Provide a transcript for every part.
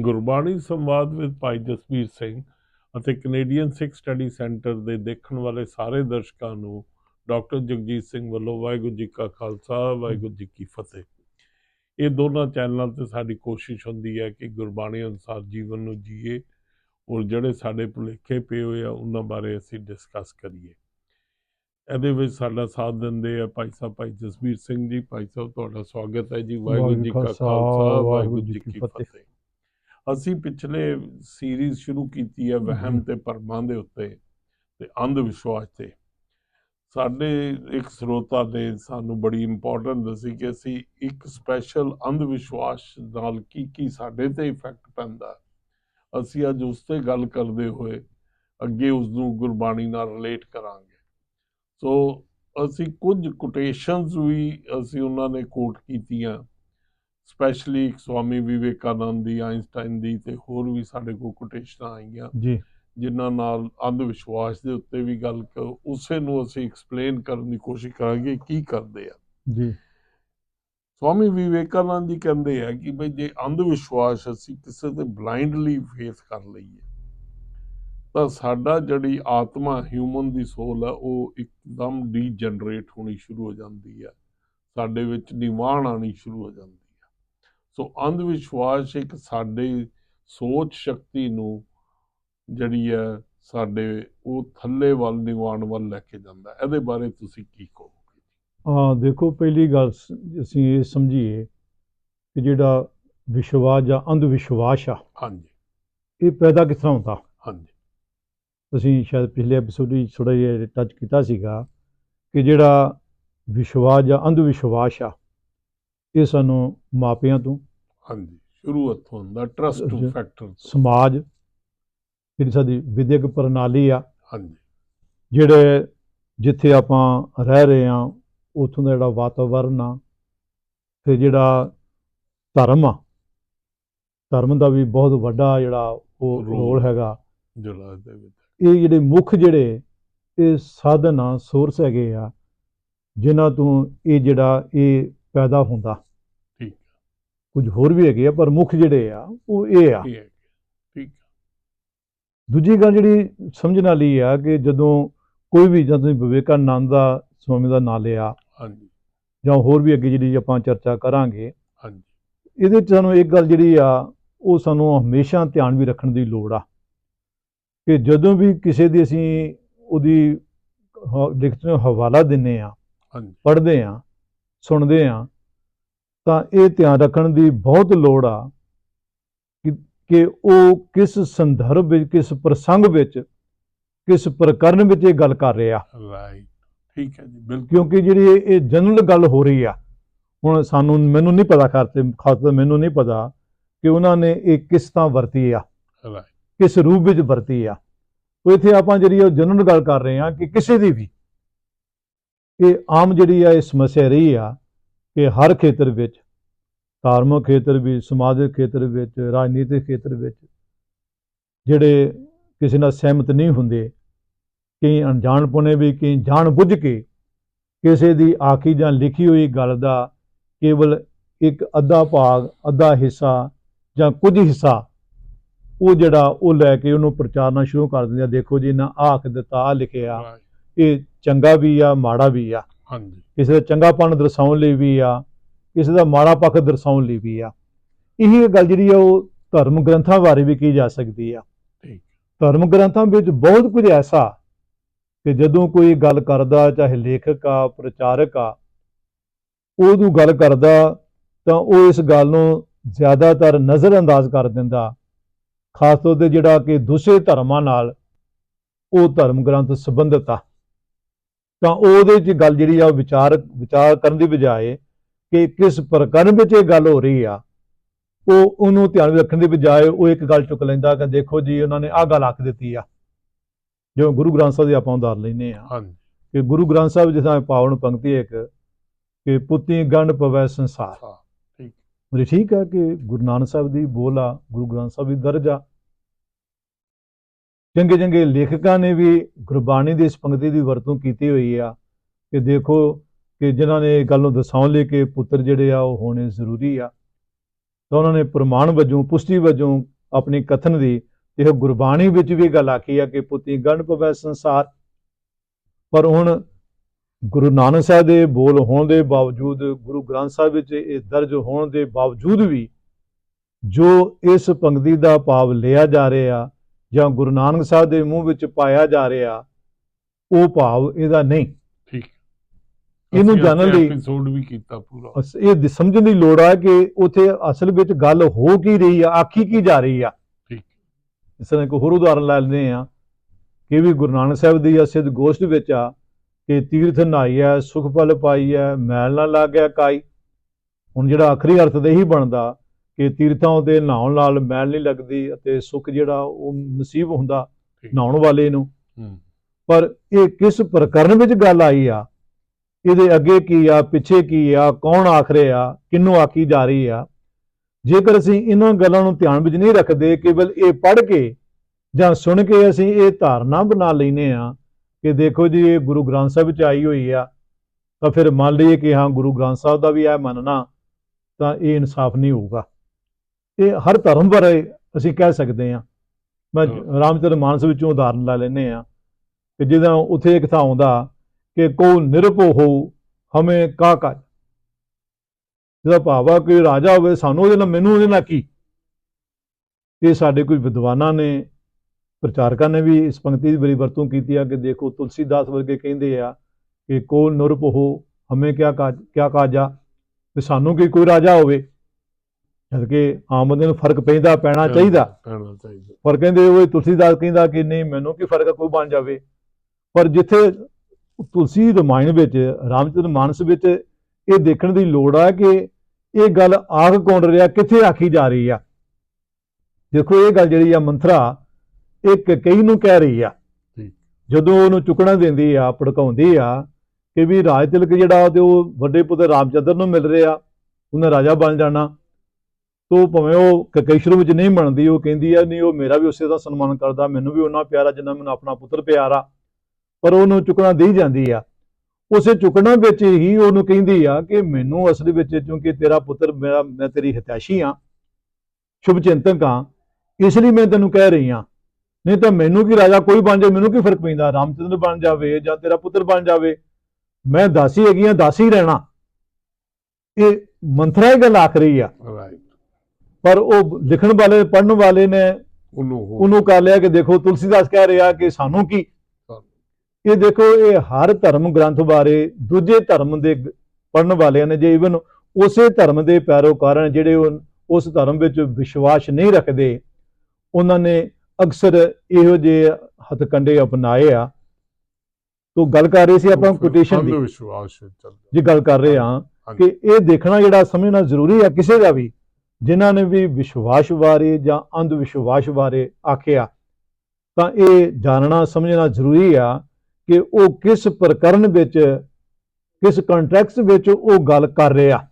ਗੁਰਬਾਣੀ ਸੰਵਾਦ ਵਿੱਚ ਭਾਈ ਜਸਵੀਰ ਸਿੰਘ ਅਤੇ ਕੈਨੇਡੀਅਨ ਸਿੱਖ ਸਟੱਡੀ ਸੈਂਟਰ ਦੇ ਦੇਖਣ ਵਾਲੇ ਸਾਰੇ ਦਰਸ਼ਕਾਂ ਨੂੰ ਡਾਕਟਰ ਜਗਜੀਤ ਸਿੰਘ ਵੱਲੋਂ ਵਾਹਿਗੁਰੂ ਜੀ ਕਾ ਖਾਲਸਾ ਵਾਹਿਗੁਰੂ ਜੀ ਕੀ ਫਤਿਹ। ਇਹ ਦੋਨਾਂ ਚੈਨਲਾਂ ਤੇ ਸਾਡੀ ਕੋਸ਼ਿਸ਼ ਹੁੰਦੀ ਹੈ ਕਿ ਗੁਰਬਾਣੀ ਅਨੁਸਾਰ ਜੀਵਨ ਨੂੰ ਜੀਏ ਔਰ ਜਿਹੜੇ ਸਾਡੇ ਭੁਲੇਖੇ ਪਏ ਹੋਏ ਆ ਉਹਨਾਂ ਬਾਰੇ ਅਸੀਂ ਡਿਸਕਸ ਕਰੀਏ। ਇਹਦੇ ਵਿੱਚ ਸਾਡਾ ਸਾਥ ਦਿੰਦੇ ਆ ਭਾਈ ਸਾਹਿਬ ਭਾਈ ਜਸਵੀਰ ਸਿੰਘ ਜੀ। ਭਾਈ ਸਾਹਿਬ ਤੁਹਾਡਾ ਸਵਾਗਤ ਹੈ ਜੀ। ਵਾਹਿਗੁਰੂ ਜੀ ਕਾ ਖਾਲਸਾ ਵਾਹਿਗੁਰੂ ਜੀ ਕੀ ਫਤਿਹ। ਅਸੀਂ ਪਿਛਲੇ ਸੀਰੀਜ਼ ਸ਼ੁਰੂ ਕੀਤੀ ਹੈ ਵਹਿਮ ਤੇ ਭਰਮਾਂ ਦੇ ਉੱਤੇ ਤੇ ਅੰਧ ਵਿਸ਼ਵਾਸ ਤੇ। ਸਾਡੇ ਇੱਕ ਸਰੋਤਾ ਨੇ ਸਾਨੂੰ ਬੜੀ ਇੰਪੋਰਟੈਂਟ ਦੱਸੀ ਕਿ ਅਸੀਂ ਇੱਕ ਸਪੈਸ਼ਲ ਅੰਧ ਵਿਸ਼ਵਾਸ ਨਾਲ ਕੀ ਕੀ ਸਾਡੇ ਤੇ ਇਫੈਕਟ ਪੈਂਦਾ। ਅਸੀਂ ਅੱਜ ਉਸ ਤੇ ਗੱਲ ਕਰਦੇ ਹੋਏ ਅੱਗੇ ਉਸ ਨੂੰ ਗੁਰਬਾਣੀ ਨਾਲ ਰਿਲੇਟ ਕਰਾਂਗੇ। ਸੋ ਅਸੀਂ ਕੁਝ ਕੋਟੇਸ਼ਨਸ ਵੀ ਅਸੀਂ ਉਹਨਾਂ ਨੇ ਕੋਟ ਕੀਤੀਆਂ। ਸਪੈਸ਼ਲੀ ਸਵਾਮੀ ਵਿਵੇਕਾਨੰਦ ਦੀ ਆਇਨਸਟਾਈਨ ਦੀ ਤੇ ਹੋਰ ਵੀ ਸਾਡੇ ਕੋਲ ਕੋਟੇਸ਼ਨਾਂ ਆਈਆਂ। ਜੀ। ਜਿਨ੍ਹਾਂ ਨਾਲ ਅੰਧ ਵਿਸ਼ਵਾਸ ਦੇ ਉੱਤੇ ਵੀ ਗੱਲ ਕ- ਉਸੇ ਨੂੰ ਅਸੀਂ ਐਕਸਪਲੇਨ ਕਰਨ ਦੀ ਕੋਸ਼ਿਸ਼ ਕਰਾਂਗੇ ਕੀ ਕਰਦੇ ਆ। ਜੀ। ਸਵਾਮੀ ਵਿਵੇਕਾਨੰਦ ਜੀ ਕਹਿੰਦੇ ਆ ਕਿ ਭਈ ਜੇ ਅੰਧ ਵਿਸ਼ਵਾਸ ਅਸੀਂ ਕਿਸੇ ਤੇ ਬਲਾਈਂਡਲੀ ਫੇਸ ਕਰ ਲਈਏ ਤਾਂ ਸਾਡਾ ਜਿਹੜੀ ਆਤਮਾ ਹਿਊਮਨ ਦੀ ਸੋਲ ਹੈ ਉਹ ਇੱਕਦਮ ਡੀਜਨਰੇਟ ਹੋਣੀ ਸ਼ੁਰੂ ਹੋ ਜਾਂਦੀ ਹੈ ਸਾਡੇ ਵਿੱਚ ਨਿਵਾਣ ਆਣੀ ਸ਼ੁਰੂ ਹੋ ਜਾਂਦੀ ਹੈ ਸੋ ਅੰਧ ਵਿਸ਼ਵਾਸ ਇੱਕ ਸਾਡੇ ਸੋਚ ਸ਼ਕਤੀ ਨੂੰ ਜਿਹੜੀ ਹੈ ਸਾਡੇ ਉਹ ਥੱਲੇ ਵੱਲ ਨਿਵਾਣ ਵੱਲ ਲੈ ਕੇ ਜਾਂਦਾ। ਹੈ। ਇਹਦੇ ਬਾਰੇ ਤੁਸੀਂ ਕੀ ਕਹੋਗੇ? ਆ ਦੇਖੋ ਪਹਿਲੀ ਗੱਲ ਅਸੀਂ ਇਹ ਸਮਝੀਏ ਕਿ ਜਿਹੜਾ ਵਿਸ਼ਵਾਸ ਜਾਂ ਅੰਧ ਵਿਸ਼ਵਾਸ ਆ ਹਾਂਜੀ। ਇਹ ਪੈਦਾ ਕਿਸ ਤਰ੍ਹਾਂ ਹੁੰਦਾ? ਹਾਂਜੀ। ਅਸੀਂ ਸ਼ਾਇਦ ਪਿਛਲੇ ਐਪੀਸੋਡ ਵਿੱਚ ਥੋੜਾ ਜਿਹਾ ਟੱਚ ਕੀਤਾ ਸੀਗਾ ਕਿ ਜਿਹੜਾ ਵਿਸ਼ਵਾਸ ਜਾਂ ਅੰਧ ਵਿਸ਼ਵਾਸ ਆ ਇਹ ਸਾਨੂੰ ਮਾਪਿਆਂ ਤੋਂ ਹਾਂਜੀ ਸ਼ੁਰੂ ਹੱਥੋਂ ਹੁੰਦਾ ਟਰਸਟ। ਫੈਕਟਰ ਸਮਾਜ ਜਿਹੜੀ ਸਾਡੀ ਵਿਦਿਅਕ ਪ੍ਰਣਾਲੀ ਆ ਹਾਂਜੀ। ਜਿਹੜੇ ਜਿੱਥੇ ਆਪਾਂ ਰਹਿ ਰਹੇ ਆ ਉੱਥੋਂ ਦਾ ਜਿਹੜਾ ਵਾਤਾਵਰਨ ਆ ਤੇ ਜਿਹੜਾ ਧਰਮ ਆ ਧਰਮ ਦਾ ਵੀ ਬਹੁਤ ਵੱਡਾ ਜਿਹੜਾ ਉਹ ਰੋਲ ਹੈਗਾ। ਜਿਹੜਾ ਦੇ ਵਿੱਚ। ਇਹ ਜਿਹੜੇ ਮੁੱਖ ਜਿਹੜੇ ਇਹ ਸਾਧਨ ਆ ਸੋਰਸ ਹੈਗੇ ਆ ਜਿਨ੍ਹਾਂ ਤੋਂ ਇਹ ਜਿਹੜਾ ਇਹ ਪੈਦਾ ਹੁੰਦਾ। ਠੀਕ ਕੁਝ ਹੋਰ ਵੀ ਹੈਗੇ ਆ ਪਰ ਮੁੱਖ ਜਿਹੜੇ ਆ ਉਹ ਇਹ ਆ। ਹੈ ਠੀਕ ਦੂਜੀ ਗੱਲ ਜਿਹੜੀ ਸਮਝਣ ਵਾਲੀ ਆ ਕਿ ਜਦੋਂ ਕੋਈ ਵੀ ਜਦੋਂ ਵਿਵੇਕਾਨੰਦ ਦਾ ਸਵਾਮੀ ਦਾ ਨਾਂ ਲਿਆ ਹਾਂਜੀ। ਜਾਂ ਹੋਰ ਵੀ ਅੱਗੇ ਜਿਹੜੀ ਆਪਾਂ ਚਰਚਾ ਕਰਾਂਗੇ ਹਾਂਜੀ। ਇਹਦੇ ਚ ਸਾਨੂੰ ਇੱਕ ਗੱਲ ਜਿਹੜੀ ਆ ਉਹ ਸਾਨੂੰ ਹਮੇਸ਼ਾ ਧਿਆਨ ਵੀ ਰੱਖਣ ਦੀ ਲੋੜ ਆ। ਕਿ ਜਦੋਂ ਵੀ ਕਿਸੇ ਦੀ ਅਸੀਂ ਉਹਦੀ ਲਿਖਤ ਨੂੰ ਹਵਾਲਾ ਦਿੰਨੇ ਆ ਹਾਂਜੀ। ਪੜ੍ਹਦੇ ਆ ਸੁਣਦੇ ਆ ਤਾਂ ਇਹ ਧਿਆਨ ਰੱਖਣ ਦੀ ਬਹੁਤ ਲੋੜ ਆ ਕਿ ਉਹ ਕਿਸ ਸੰਦਰਭ ਵਿੱਚ ਕਿਸ ਪ੍ਰਸੰਗ ਵਿੱਚ ਕਿਸ ਪ੍ਰਕਰਨ ਵਿੱਚ ਇਹ ਗੱਲ ਕਰ ਰਿਹਾ। ਰਾਈਟ ਠੀਕ ਹੈ ਜੀ ਬਿਲਕੁਲ। ਕਿਉਂਕਿ ਜਿਹੜੀ ਇਹ- ਜਨਰਲ ਗੱਲ ਹੋ ਰਹੀ ਆ ਹੁਣ ਸਾਨੂੰ ਮੈਨੂੰ ਨਹੀਂ ਪਤਾ ਖਾਤੇ ਖਾਤੇ ਮੈਨੂੰ ਨਹੀਂ ਪਤਾ ਕਿ ਉਹਨਾਂ ਨੇ ਇਹ ਕਿਸ ਤਰ੍ਹਾਂ ਵਰਤੀ ਆ। ਰਾਈਟ ਕਿਸ ਰੂਪ ਵਿੱਚ ਵਰਤੀ ਆ। ਉਹ ਇੱਥੇ ਆਪਾਂ ਜਿਹੜੀ ਉਹ ਜਨਰਲ ਗੱਲ ਕਰ ਰਹੇ ਆ ਕਿ ਕਿਸੇ ਦੀ ਵੀ ਇਹ ਆਮ ਜਿਹੜੀ ਆ ਇਹ ਸਮੱਸਿਆ ਰਹੀ ਆ ਕਿ ਹਰ ਖੇਤਰ ਵਿੱਚ ਧਾਰਮਿਕ ਖੇਤਰ ਵਿੱਚ ਸਮਾਜਿਕ ਖੇਤਰ ਵਿੱਚ ਰਾਜਨੀਤਿਕ ਖੇਤਰ ਵਿੱਚ ਜਿਹੜੇ ਕਿਸੇ ਨਾਲ ਸਹਿਮਤ ਨਹੀਂ ਹੁੰਦੇ ਕਈ ਅਣਜਾਣਪੁਣੇ ਵੀ ਕਈ ਜਾਣ ਬੁੱਝ ਕੇ ਕਿਸੇ ਦੀ ਆਖੀ ਜਾਂ ਲਿਖੀ ਹੋਈ ਗੱਲ ਦਾ ਕੇਵਲ ਇੱਕ ਅੱਧਾ ਭਾਗ ਅੱਧਾ ਹਿੱਸਾ ਜਾਂ ਕੁਝ ਹਿੱਸਾ ਉਹ ਜਿਹੜਾ ਉਹ ਲੈ ਕੇ ਉਹਨੂੰ ਪ੍ਰਚਾਰਨਾ ਸ਼ੁਰੂ ਕਰ ਦਿੰਦੇ ਆ। ਦੇਖੋ ਜੀ ਨਾ ਆਖ ਦਿੱਤਾ ਆ ਲਿਖਿਆ ਇਹ ਚੰਗਾ ਵੀ ਆ ਮਾੜਾ ਵੀ ਆ। ਹਾਂਜੀ। ਕਿਸੇ ਦਾ ਚੰਗਾਪਣ ਦਰਸਾਉਣ ਲਈ ਵੀ ਆ ਕਿਸੇ ਦਾ ਮਾੜਾ ਪੱਖ ਦਰਸਾਉਣ ਲਈ ਵੀ ਆ। ਇਹੀ ਗੱਲ ਜਿਹੜੀ ਆ ਉਹ ਧਰਮ ਗ੍ਰੰਥਾਂ ਬਾਰੇ ਵੀ ਕੀ ਜਾ ਸਕਦੀ ਆ। ਠੀਕ। ਧਰਮ ਗ੍ਰੰਥਾਂ ਵਿੱਚ ਬਹੁਤ ਕੁਝ ਐਸਾ ਕਿ ਜਦੋਂ ਕੋਈ ਗੱਲ ਕਰਦਾ ਚਾਹੇ ਲੇਖਕ ਆ ਪ੍ਰਚਾਰਕ ਆ ਉਹਨੂੰ ਗੱਲ ਕਰਦਾ ਤਾਂ ਉਹ ਇਸ ਗੱਲ ਨੂੰ ਜ਼ਿਆਦਾਤਰ ਨਜ਼ਰ ਅੰਦਾਜ਼ ਕਰ ਦਿੰਦਾ। ਖਾਸ ਤੌਰ ਤੇ ਜਿਹੜਾ ਕਿ ਦੂਸਰੇ ਧਰਮਾਂ ਨਾਲ ਉਹ ਧਰਮ ਗ੍ਰੰਥ ਸੰਬੰਧਿਤ ਆ। ਤਾਂ ਉਹਦੇ 'ਚ ਗੱਲ ਜਿਹੜੀ ਆ ਉਹ ਵਿਚਾਰ ਵਿਚਾਰ ਕਰਨ ਦੀ ਬਜਾਏ ਕਿ ਕਿਸ ਪ੍ਰਕਰਨ ਵਿੱਚ ਇਹ ਗੱਲ ਹੋ ਰਹੀ ਆ ਉਹ ਉਹਨੂੰ ਧਿਆਨ ਵਿੱਚ ਰੱਖਣ ਦੀ ਬਜਾਏ ਉਹ ਇੱਕ ਗੱਲ ਚੁੱਕ ਲੈਂਦਾ ਕਿ ਦੇਖੋ ਜੀ ਉਹਨਾਂ ਨੇ ਆਹ ਗੱਲ ਆਖ ਦਿੱਤੀ ਆ। ਜਿਵੇਂ ਗੁਰੂ ਗ੍ਰੰਥ ਸਾਹਿਬ ਦੀ ਆਪਾਂ ਉਦਾਹਰਨ ਲੈਨੇ ਆ ਹਾਂਜੀ। ਕਿ ਗੁਰੂ ਗ੍ਰੰਥ ਸਾਹਿਬ ਜਿਸਾਂ ਪਾਵਨ ਪੰਕਤੀ ਇੱਕ ਕਿ ਪੁੱਤੀ ਗੰਢ ਪਵੈ ਸੰਸਾਰ। ਹਾਂ ਠੀਕ। ਮਤਲਬ ਠੀਕ ਹੈ ਕਿ ਗੁਰੂ ਨਾਨਕ ਸਾਹਿਬ ਦੀ ਬੋਲ ਗੁਰੂ ਗ੍ਰੰਥ ਸਾਹਿਬ ਦੀ ਦਰਜ ਆ। ਚੰਗੇ ਚੰਗੇ ਲੇਖਕਾਂ ਨੇ ਵੀ ਗੁਰਬਾਣੀ ਦੀ ਇਸ ਪੰਕਤੀ ਦੀ ਵਰਤੋਂ ਕੀਤੀ ਹੋਈ ਆ। ਕਿ ਦੇਖੋ ਕਿ ਜਿਨ੍ਹਾਂ ਨੇ ਇਹ ਗੱਲ ਨੂੰ ਦਰਸਾਉਣ ਲਈ ਕਿ ਪੁੱਤਰ ਜਿਹੜੇ ਆ ਉਹ ਹੋਣੇ ਜ਼ਰੂਰੀ ਆ। ਤਾਂ ਉਹਨਾਂ ਨੇ ਪ੍ਰਮਾਣ ਵਜੋਂ, ਪੁਸ਼ਟੀ ਵਜੋਂ ਆਪਣੀ ਕਥਨ ਦੀ ਇਹ ਗੁਰਬਾਣੀ ਵਿੱਚ ਵੀ ਗੱਲ ਆਖੀ ਆ ਕਿ ਪੁੱਤੀ ਗੰਢ ਪਵੈ ਸੰਸਾਰ। ਪਰ ਹੁਣ ਗੁਰੂ ਨਾਨਕ ਸਾਹਿਬ ਦੇ ਬੋਲ ਹੋਣ ਦੇ ਬਾਵਜੂਦ, ਗੁਰੂ ਗ੍ਰੰਥ ਸਾਹਿਬ ਵਿੱਚ ਇਹ ਦਰਜ ਹੋਣ ਦੇ ਬਾਵਜੂਦ ਵੀ ਜੋ ਇਸ ਪੰਕਤੀ ਦਾ ਭਾਵ ਲਿਆ ਜਾ ਰਿਹਾ ਜਾਂ ਗੁਰੂ ਨਾਨਕ ਸਾਹਿਬ ਦੇ ਮੂੰਹ ਵਿੱਚ ਪਾਇਆ ਜਾ ਰਿਹਾ ਉਹ ਭਾਵ ਇਹਦਾ ਨਹੀਂ। ਠੀਕ। ਇਹਨੂੰ ਜਾਣਨ ਲਈ- ਐਪੀਸੋਡ ਵੀ ਕੀਤਾ ਪੂਰਾ। ਅਸ- ਇਹ ਦ- ਸਮਝਣ ਦੀ ਲੋੜ ਆ ਕਿ ਉਥੇ ਅਸਲ ਵਿੱਚ ਗੱਲ ਹੋ ਕੀ ਰਹੀ ਆ ਆਖੀ ਕੀ ਜਾ ਰਹੀ ਆ। ਠੀਕ। ਇਸ ਤਰ੍ਹਾਂ ਇੱਕ ਹੋਰ ਉਦਾਹਰਨ ਲੈ ਲੈਂਦੇ ਆ ਕਿ ਵੀ ਗੁਰੂ ਨਾਨਕ ਸਾਹਿਬ ਦੀ ਅਸਿਧ ਗੋਸ਼ਟ ਵਿੱਚ ਆ ਕਿ ਤੀਰਥ ਨਹਾਈਐ ਸੁਖ ਫਲ ਪਾਈਐ ਮੈਲ ਨਾ ਲੱਗਿਆ ਕਾਈ। ਹੁਣ ਜਿਹੜਾ ਆਖਰੀ ਅਰਥ ਤੇ ਇਹੀ ਬਣਦਾ ਕਿ ਤੀਰਥਾਂ ਦੇ ਨਹਾਉਣ ਨਾਲ ਮੈਲ ਨਹੀਂ ਲੱਗਦੀ ਅਤੇ ਸੁਖ ਜਿਹੜਾ ਉਹ ਨਸੀਬ ਹੁੰਦਾ। ਨਹਾਉਣ ਵਾਲੇ ਨੂੰ। ਪਰ ਇਹ ਕਿਸ ਪ੍ਰਕਰਨ ਵਿੱਚ ਗੱਲ ਆਈ ਆ? ਇਹਦੇ ਅੱਗੇ ਕੀ ਆ? ਪਿੱਛੇ ਕੀ ਆ? ਕੌਣ ਆਖ ਰਿਹਾ? ਕਿਹਨੂੰ ਆਖੀ ਜਾ ਰਹੀ ਆ? ਜੇਕਰ ਅਸੀਂ ਇਹਨਾਂ ਗੱਲਾਂ ਨੂੰ ਧਿਆਨ ਵਿੱਚ ਨਹੀਂ ਰੱਖਦੇ ਕੇਵਲ ਇਹ ਪੜ੍ਹ ਕੇ ਜਾਂ ਸੁਣ ਕੇ ਅਸੀਂ ਇਹ ਧਾਰਨਾ ਬਣਾ ਲੈਨੇ ਆ ਕਿ ਦੇਖੋ ਜੀ ਇਹ ਗੁਰੂ ਗ੍ਰੰਥ ਸਾਹਿਬ ਵਿੱਚ ਆਈ ਹੋਈ ਆ ਤਾਂ ਫਿਰ ਮੰਨ ਲਈਏ ਕਿ ਹਾਂ ਗੁਰੂ ਗ੍ਰੰਥ ਸਾਹਿਬ ਦਾ ਵੀ ਇਹ ਮੰਨਣਾ ਤਾਂ ਇਹ ਇਨਸਾਫ ਨਹੀਂ ਹੋਊਗਾ। ਇਹ ਹਰ ਧਰਮ ਬਾਰੇ ਅਸੀਂ ਕਹਿ ਸਕਦੇ ਹਾਂ। ਮੈਂ। ਰਾਮਚੰਦਰ ਮਾਨਸ ਵਿੱਚੋਂ ਉਦਾਹਰਨ ਲੈ ਲੈਨੇ ਆ ਕਿ ਜਿਹਦਾ ਉੱਥੇ ਇੱਕ ਥਾਂ ਆਉਂਦਾ ਕਿ ਕੋ ਨਿਰਭਉ ਹੋ ਹਮੇ ਕਾ ਕਾ ਜਿਹਦਾ ਭਾਵ ਆ ਕਿ ਰਾਜਾ ਹੋਵੇ ਸਾਨੂੰ ਉਹਦੇ ਨਾਲ ਮੈਨੂੰ ਉਹਦੇ ਨਾਲ ਕੀ? ਇਹ ਸਾਡੇ ਕੋਈ ਵਿਦਵਾਨਾਂ ਨੇ ਪ੍ਰਚਾਰਕਾਂ ਨੇ ਵੀ ਇਸ ਪੰਕਤੀ ਦੀ ਬੜੀ ਵਰਤੋਂ ਕੀਤੀ ਆ ਕਿ ਦੇਖੋ ਤੁਲਸੀਦਾਸ ਵਰਗੇ ਕਹਿੰਦੇ ਆ ਕਿ ਕੋ ਨਿਰਭਉ ਹੋ ਹਮੇ ਕਿਆ ਕਾ ਕਿਆ ਕਾਜਾ ਵੀ ਸਾਨੂੰ ਕੀ ਕੋਈ ਰਾਜਾ ਹੋਵੇ। ਜਦ ਕਿ ਆਮ ਬੰਦੇ ਨੂੰ ਫ਼ਰਕ ਪੈਂਦਾ ਪੈਣਾ ਚਾਹੀਦਾ। ਪੈਣਾ ਚਾਹੀਦਾ। ਪਰ ਕਹਿੰਦੇ ਉਹ ਤੁਲਸੀਦਾਸ ਕਹਿੰਦਾ ਕਿ ਨਹੀਂ ਮੈਨੂੰ ਕੀ ਫ਼ਰਕ ਕੋਈ ਬਣ ਜਾਵੇ। ਪਰ ਜਿੱਥੇ ਤੁਲਸੀ ਰਮਾਇਣ ਵਿੱਚ ਰਾਮਚੰਦਰ ਮਾਨਸ ਵਿੱਚ ਇਹ ਦੇਖਣ ਦੀ ਲੋੜ ਆ ਕਿ ਇਹ ਗੱਲ ਆਖ ਕੌਣ ਰਿਹਾ ਕਿੱਥੇ ਆਖੀ ਜਾ ਰਹੀ ਆ? ਦੇਖੋ ਇਹ ਗੱਲ ਜਿਹੜੀ ਆ ਮੰਥਰਾ ਇੱਕ ਕਈ ਨੂੰ ਕਹਿ ਰਹੀ ਆ। ਜਦੋਂ ਉਹਨੂੰ ਚੁੱਕਣਾ ਦਿੰਦੀ ਆ ਭੜਕਾਉਂਦੀ ਆ ਕਿ ਵੀ ਰਾਜ ਤਿਲਕ ਜਿਹੜਾ ਤੇ ਉਹ ਵੱਡੇ ਪੁੱਤਰ ਰਾਮਚੰਦਰ ਨੂੰ ਮਿਲ ਰਿਹਾ ਉਹਨੇ ਰਾਜਾ ਬਣ ਜਾਣਾ। ਤੋ ਭਾਵੇਂ ਉਹ ਕਈ ਸ਼ੁਰੂ ਵਿੱਚ ਨਹੀਂ ਮੰਨਦੀ ਉਹ ਕਹਿੰਦੀ ਆ, ਨਹੀਂ, ਉਹ ਮੇਰਾ ਵੀ ਉਸੇ ਦਾ ਸਨਮਾਨ ਕਰਦਾ, ਮੈਨੂੰ ਵੀ ਉਹਨਾਂ ਪਿਆਰਾ ਜਿੰਨਾ ਮੈਨੂੰ ਆਪਣਾ ਪੁੱਤਰ ਪਿਆਰਾ ਪਰ ਉਹਨੂੰ ਚੁੱਕਣਾ ਦੇ ਜਾਂਦੀ ਆ। ਉਸੇ ਚੁੱਕਣਾ ਵਿੱਚ ਹੀ ਉਹਨੂੰ ਕਹਿੰਦੀ ਆ ਕਿ ਮੈਨੂੰ ਅਸਲ ਵਿੱਚ ਕਿਉਂਕਿ ਤੇਰਾ ਪੁੱਤਰ ਮੇਰਾ, ਮੈਂ ਤੇਰੀ ਹਿਤੈਸ਼ੀ ਆ, ਸ਼ੁਭ ਚਿੰਤਕ ਆ, ਇਸ ਲਈ ਮੈਂ ਤੈਨੂੰ ਕਹਿ ਰਹੀ ਆ। ਨਹੀਂ ਤਾਂ ਮੈਨੂੰ ਕੀ ਰਾਜਾ ਕੋਈ ਬਣ ਜਾਵੇ, ਮੈਨੂੰ ਕੀ ਫ਼ਰਕ ਪੈਂਦਾ? ਰਾਮਚੰਦਰ ਬਣ ਜਾਵੇ ਜਾਂ ਤੇਰਾ ਪੁੱਤਰ ਬਣ ਜਾਵੇ? ਮੈਂ ਦਾਸੀ ਹੈਗੀ ਆ, ਦਾਸੀ ਰਹਿਣਾ। ਇਹ ਮੰਥਰਾ ਇਹ ਗੱਲ ਆਖ ਰਹੀ ਆ। ਰਾਈਟ ਪਰ ਉਹ ਲਿਖਣ ਵਾਲੇ ਪੜਨ ਵਾਲੇ ਨੇ ਉਹਨੂੰ ਉਹਨੂੰ ਕਰ ਲਿਆ ਕਿ ਦੇਖੋ ਤੁਲਸੀਦਾਸ ਕਹਿ ਰਿਹਾ ਕਿ ਸਾਨੂੰ ਕੀ? ਇਹ ਦੇਖੋ ਇਹ ਹਰ ਧਰਮ ਗ੍ਰੰਥ ਬਾਰੇ ਦੂਜੇ ਧਰਮ ਦੇ ਪੜਨ ਵਾਲਿਆਂ ਨੇ ਜੇ ਇਵਨ ਉਸੇ ਧਰਮ ਦੇ ਪੈਰੋਕਾਰ ਜਿਹੜੇ ਉਸ ਧਰਮ ਵਿੱਚ ਵਿਸ਼ਵਾਸ ਨਹੀਂ ਰੱਖਦੇ ਉਹਨਾਂ ਨੇ ਅਕਸਰ ਇਹੋ ਜਿਹੇ ਹਥਕੰਡੇ ਅਪਣਾਏ ਆ। ਤੋਂ ਗੱਲ ਕਰ ਰਹੇ ਸੀ ਆਪਾਂ ਕੋਟੇਸ਼ਨ ਦੀ। ਜੀ ਗੱਲ ਕਰ ਰਹੇ ਹਾਂਜੀ। ਕਿ ਇਹ ਦੇਖਣਾ ਜਿਹੜਾ ਸਮਝਣਾ ਜ਼ਰੂਰੀ ਹੈ ਕਿਸੇ ਦਾ ਵੀ। ਜਿਨ੍ਹਾਂ ਨੇ ਵੀ ਵਿਸ਼ਵਾਸ ਬਾਰੇ ਜਾਂ ਅੰਧ ਵਿਸ਼ਵਾਸ ਬਾਰੇ ਆਖਿਆ, ਤਾਂ ਇਹ ਜਾਣਨਾ ਸਮਝਣਾ ਜ਼ਰੂਰੀ ਆ ਕਿ ਉਹ ਕਿਸ ਪ੍ਰਕਰਨ ਵਿੱਚ, ਕਿਸ ਕੰਟੈਕਸਟ ਵਿੱਚ ਉਹ ਗੱਲ ਕਰ ਰਿਹਾ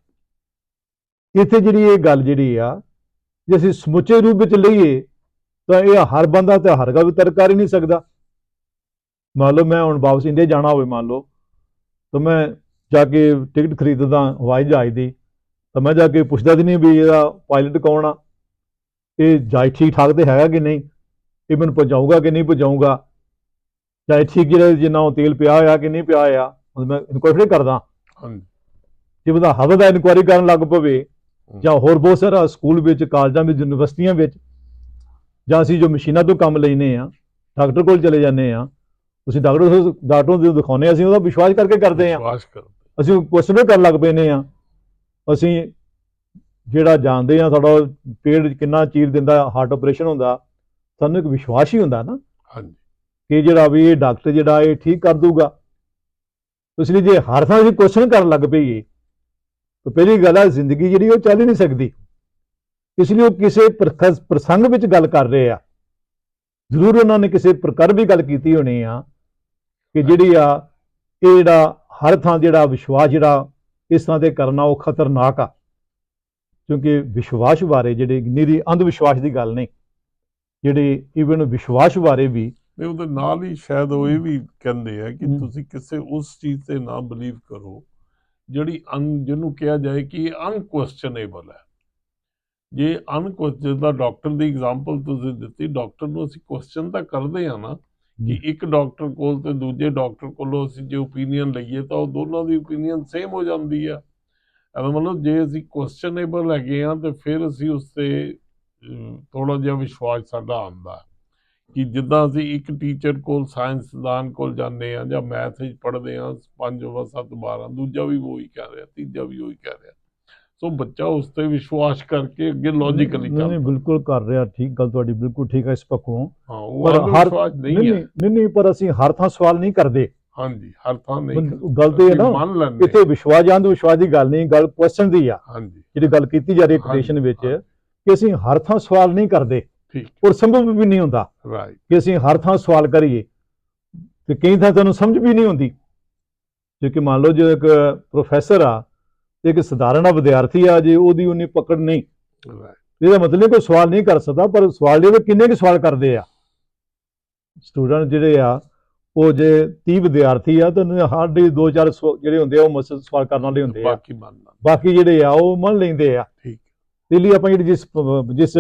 ਇੱਥੇ ਜਿਹੜੀ ਇਹ ਗੱਲ ਜਿਹੜੀ ਆ, ਜੇ ਅਸੀਂ ਸਮੁੱਚੇ ਰੂਪ ਵਿੱਚ ਲਈਏ, ਤਾਂ ਇਹ ਹਰ ਬੰਦਾ ਤੇ ਹਰ ਗੱਲ ਤਰਕ ਕਰ ਹੀ ਨਹੀਂ ਸਕਦਾ। ਮੰਨ ਲਓ, ਮੈਂ ਹੁਣ ਵਾਪਸ ਇੰਡੀਆ ਜਾਣਾ ਹੋਵੇ, ਮੰਨ ਲਓ, ਤਾਂ ਮੈਂ ਜਾ ਕੇ ਟਿਕਟ ਖਰੀਦਦਾ ਹਵਾਈ ਜਹਾਜ਼ ਦੀ ਤਾਂ ਮੈਂ ਜਾ ਕੇ ਪੁੱਛਦਾ ਵੀ ਨਹੀਂ ਵੀ ਇਹਦਾ ਪਾਇਲਟ ਕੌਣ ਆ? ਇਹ ਜਹਾਜ਼ ਠੀਕ ਠਾਕ ਤੇ ਹੈਗਾ ਕਿ ਨਹੀਂ? ਇਹ ਮੈਨੂੰ ਪਹੁੰਚਾਊਗਾ ਕਿ ਨਹੀਂ ਪਹੁੰਚਾਊਗਾ ਚਾਹੇ ਠੀਕ ਜਿਹੜਾ ਜਿੰਨਾ ਉਹ ਤੇਲ ਪਿਆ ਹੋਇਆ ਕਿ ਨਹੀਂ ਪਿਆ ਹੋਇਆ? ਹੁਣ ਮੈਂ ਇਨਕੁਆਇਰੀ ਕਰਦਾ। ਜੇ ਬੰਦਾ ਹਵਾ ਦਾ ਇਨਕੁਆਇਰੀ ਕਰਨ ਲੱਗ ਪਵੇ ਜਾਂ ਹੋਰ ਬਹੁਤ ਸਾਰਾ ਸਕੂਲ ਵਿੱਚ ਕਾਲਜਾਂ ਵਿੱਚ ਯੂਨੀਵਰਸਿਟੀਆਂ ਵਿੱਚ ਜਾਂ ਅਸੀਂ ਜੋ ਮਸ਼ੀਨਾਂ ਤੋਂ ਕੰਮ ਲੈਨੇ ਆ ਡਾਕਟਰ ਕੋਲ ਚਲੇ ਜਾਂਦੇ ਆ ਤੁਸੀਂ ਡਾਕਟਰ ਡਾਕਟਰ ਨੂੰ ਦਿਖਾਉਂਦੇ ਹਾਂ, ਅਸੀਂ ਉਹਦਾ ਵਿਸ਼ਵਾਸ ਕਰਕੇ ਕਰਦੇ ਆ ਅਸੀਂ ਕੁਐਸਚਨ ਕਰਨ ਲੱਗ ਪੈਨੇ ਆ ਅਸੀਂ ਜਿਹੜਾ ਜਾਣਦੇ ਆ ਸਾਡਾ ਪੇੜ ਕਿੰਨਾ ਚੀਰ ਦਿੰਦਾ ਹਾਰਟ ਆਪਰੇਸ਼ਨ ਹੁੰਦਾ ਸਾਨੂੰ ਇੱਕ ਵਿਸ਼ਵਾਸ ਹੀ ਹੁੰਦਾ ਨਾ ਹਾਂਜੀ। ਕਿ ਜਿਹੜਾ ਵੀ ਇਹ ਡਾਕਟਰ ਜਿਹੜਾ ਇਹ ਠੀਕ ਕਰ ਦੂਗਾ ਇਸ ਲਈ ਜੇ ਹਰ ਥਾਂ ਅਸੀਂ ਕੁਐਸਚਨ ਕਰਨ ਲੱਗ ਪਈਏ ਤਾਂ ਪਹਿਲੀ ਗੱਲ ਹੈ ਜ਼ਿੰਦਗੀ ਜਿਹੜੀ ਉਹ ਚੱਲ ਹੀ ਨਹੀਂ ਸਕਦੀ। ਇਸ ਲਈ ਉਹ ਕਿਸੇ ਪ੍ਰਸੰਗ ਵਿੱਚ ਗੱਲ ਕਰ ਰਹੇ ਆ। ਜ਼ਰੂਰ ਉਹਨਾਂ ਨੇ ਕਿਸੇ ਪ੍ਰਕਾਰ ਵੀ ਗੱਲ ਕੀਤੀ ਹੋਣੀ ਆ ਕਿ ਜਿਹੜੀ ਆ ਇਹ ਜਿਹੜਾ ਹਰ ਥਾਂ ਜਿਹੜਾ ਵਿਸ਼ਵਾਸ ਜਿਹੜਾ ਇਸ ਤਰ੍ਹਾਂ ਤੇ ਕਰਨਾ ਉਹ ਖਤਰਨਾਕ ਆ ਕਿਉਂਕਿ ਵਿਸ਼ਵਾਸ ਬਾਰੇ ਜਿਹੜੇ ਨਿਰੀ ਅੰਧ ਵਿਸ਼ਵਾਸ ਦੀ ਗੱਲ ਨਹੀਂ ਜਿਹੜੇ ਇਵਨ ਵਿਸ਼ਵਾਸ ਬਾਰੇ ਵੀ ਨਹੀਂ ਉਹਦੇ ਨਾਲ ਹੀ ਸ਼ਾਇਦ ਉਹ ਇਹ ਵੀ ਕਹਿੰਦੇ ਆ ਕਿ। ਤੁਸੀਂ ਕਿਸੇ ਉਸ ਚੀਜ਼ ਤੇ ਨਾ ਬਲੀਵ ਕਰੋ ਜਿਹੜੀ ਅਨ ਜਿਹਨੂੰ ਕਿਹਾ ਜਾਏ ਕਿ ਅਨਕੁਐਸਚਨੇਬਲ ਹੈ ਜੇ ਅਨਕੁਐਸਚਨ ਦਾ ਡਾਕਟਰ ਦੀ ਐਗਜ਼ਾਮਪਲ ਤੁਸੀਂ ਦਿੱਤੀ ਡਾਕਟਰ ਨੂੰ ਅਸੀਂ ਕੁਐਸਚਨ ਤਾਂ ਕਰਦੇ ਆ ਨਾ ਕਿ ਇੱਕ ਡਾਕਟਰ ਕੋਲ ਤੇ ਦੂਜੇ ਡਾਕਟਰ ਕੋਲੋਂ ਅਸੀਂ ਜੇ ਓਪੀਨੀਅਨ ਲਈਏ ਤਾਂ ਉਹ ਦੋਨਾਂ ਦੀ ਓਪੀਨੀਅਨ ਸੇਮ ਹੋ ਜਾਂਦੀ ਆ। ਮਤਲਬ ਜੇ ਅਸੀਂ ਕੁਐਸਚਨੇਬਲ ਹੈਗੇ ਆ ਤੇ ਫਿਰ ਅਸੀਂ ਉਸ ਤੇ ਥੋੜਾ ਜਿਹਾ ਵਿਸ਼ਵਾਸ ਸਾਡਾ ਆਉਂਦਾ। ਕਿ ਜਿੱਦਾਂ ਅਸੀਂ ਇੱਕ ਟੀਚਰ ਕੋਲ ਸਾਇੰਸਦਾਨ ਕੋਲ ਜਾਂਦੇ ਆ ਜਾਂ ਮੈਥ ਵਿੱਚ ਪੜ੍ਹਦੇ ਆ 5 over 7 12 ਦੂਜਾ ਵੀ ਉਹੀ ਕਹਿ ਰਿਹਾ ਤੀਜਾ ਵੀ ਉਹੀ ਕਹਿ ਰਿਹਾ। ਸੋ ਬੱਚਾ ਉਸ ਤੇ ਵਿਸ਼ਵਾਸ ਕਰਕੇ ਅੱਗੇ ਲੌਜੀਕਲੀ ਨਹੀਂ ਨਹੀਂ ਚੱਲਦਾ। ਬਿਲਕੁਲ ਕਰ ਰਿਹਾ ਠੀਕ ਗੱਲ ਤੁਹਾਡੀ ਬਿਲਕੁਲ ਠੀਕ ਹੈ ਇਸ ਪੱਖੋਂ। ਹਾਂ ਪਰ ਹਰ ਨਹੀਂ ਨਹੀਂ ਹੈ। ਨਹੀਂ ਨਹੀਂ ਨਹੀਂ, ਪਰ ਅਸੀਂ ਹਰ ਥਾਂ ਸਵਾਲ ਨਹੀਂ ਕਰਦੇ। ਹਾਂਜੀ ਹਰ ਥਾਂ ਨਹੀਂ। ਗੱਲ ਤੇ ਅਸੀਂ ਨਾ, ਇੱਥੇ ਵਿਸ਼ਵਾਸ ਜਾਂ ਵਿਸ਼ਵਾਸ ਦੀ ਗੱਲ ਨਹੀਂ ਗੱਲ ਕੁਐਸਚਨ ਦੀ ਆ। ਹਾਂਜੀ। ਜਿਹੜੀ ਗੱਲ ਕੀਤੀ ਜਾ ਰਹੀ ਹੈ ਪਟੀਸ਼ਨ ਵਿੱਚ ਹਾਂ। ਕਿ ਅਸੀਂ ਹਰ ਥਾਂ ਸਵਾਲ ਨਹੀਂ ਕਰਦੇ ਠੀਕ। ਔਰ ਸੰਭਵ ਵੀ ਨਹੀਂ ਹੁੰਦਾ। ਰਾਈਟ ਕਿ ਅਸੀਂ ਹਰ ਥਾਂ ਸਵਾਲ ਕਰੀਏ ਤੇ ਕਈ ਥਾਂ ਤੁਹਾਨੂੰ ਸਮਝ ਵੀ ਨਹੀਂ ਹੁੰਦੀ। ਕਿਉਂਕਿ ਮੰਨ ਲਓ ਜੇ ਇੱਕ ਪ੍ਰੋਫੈਸਰ ਆ ਇੱਕ ਸਧਾਰਨ ਵਿਦਿਆਰਥੀ ਆ ਜੇ ਉਹਦੀ ਉਨੀ ਪਕੜ ਨਹੀਂ। ਇਹਦਾ ਮਤਲਬ ਕੋਈ ਸਵਾਲ ਨਹੀਂ ਕਰ ਸਕਦਾ ਪਰ ਸਵਾਲ ਜਿਹੜੇ ਕਿੰਨੇ ਕੁ ਸਵਾਲ ਕਰਦੇ ਆ? ਸਟੂਡੈਂਟ ਜਿਹੜੇ ਆ ਉਹ ਜੇ 30 ਵਿਦਿਆਰਥੀ ਆ ਤਾਂ ਉਹਨਾਂ ਦੇ ਹਰ ਦੇ ਦੋ ਚਾਰ ਸਵਾ- ਜਿਹੜੇ ਹੁੰਦੇ ਆ ਉਹ ਮਸ ਸਵਾਲ ਕਰਨ ਵਾਲੇ ਹੁੰਦੇ ਆ। ਬਾਕੀ ਮੰਨ ਲਾਂ ਬਾਕੀ ਜਿਹੜੇ ਆ ਉਹ ਮੰਨ ਲੈਂਦੇ ਆ। ਠੀਕ। ਇਸ ਲਈ ਆਪਾਂ ਜਿਹੜੀ ਜਿਸ ਜਿਸ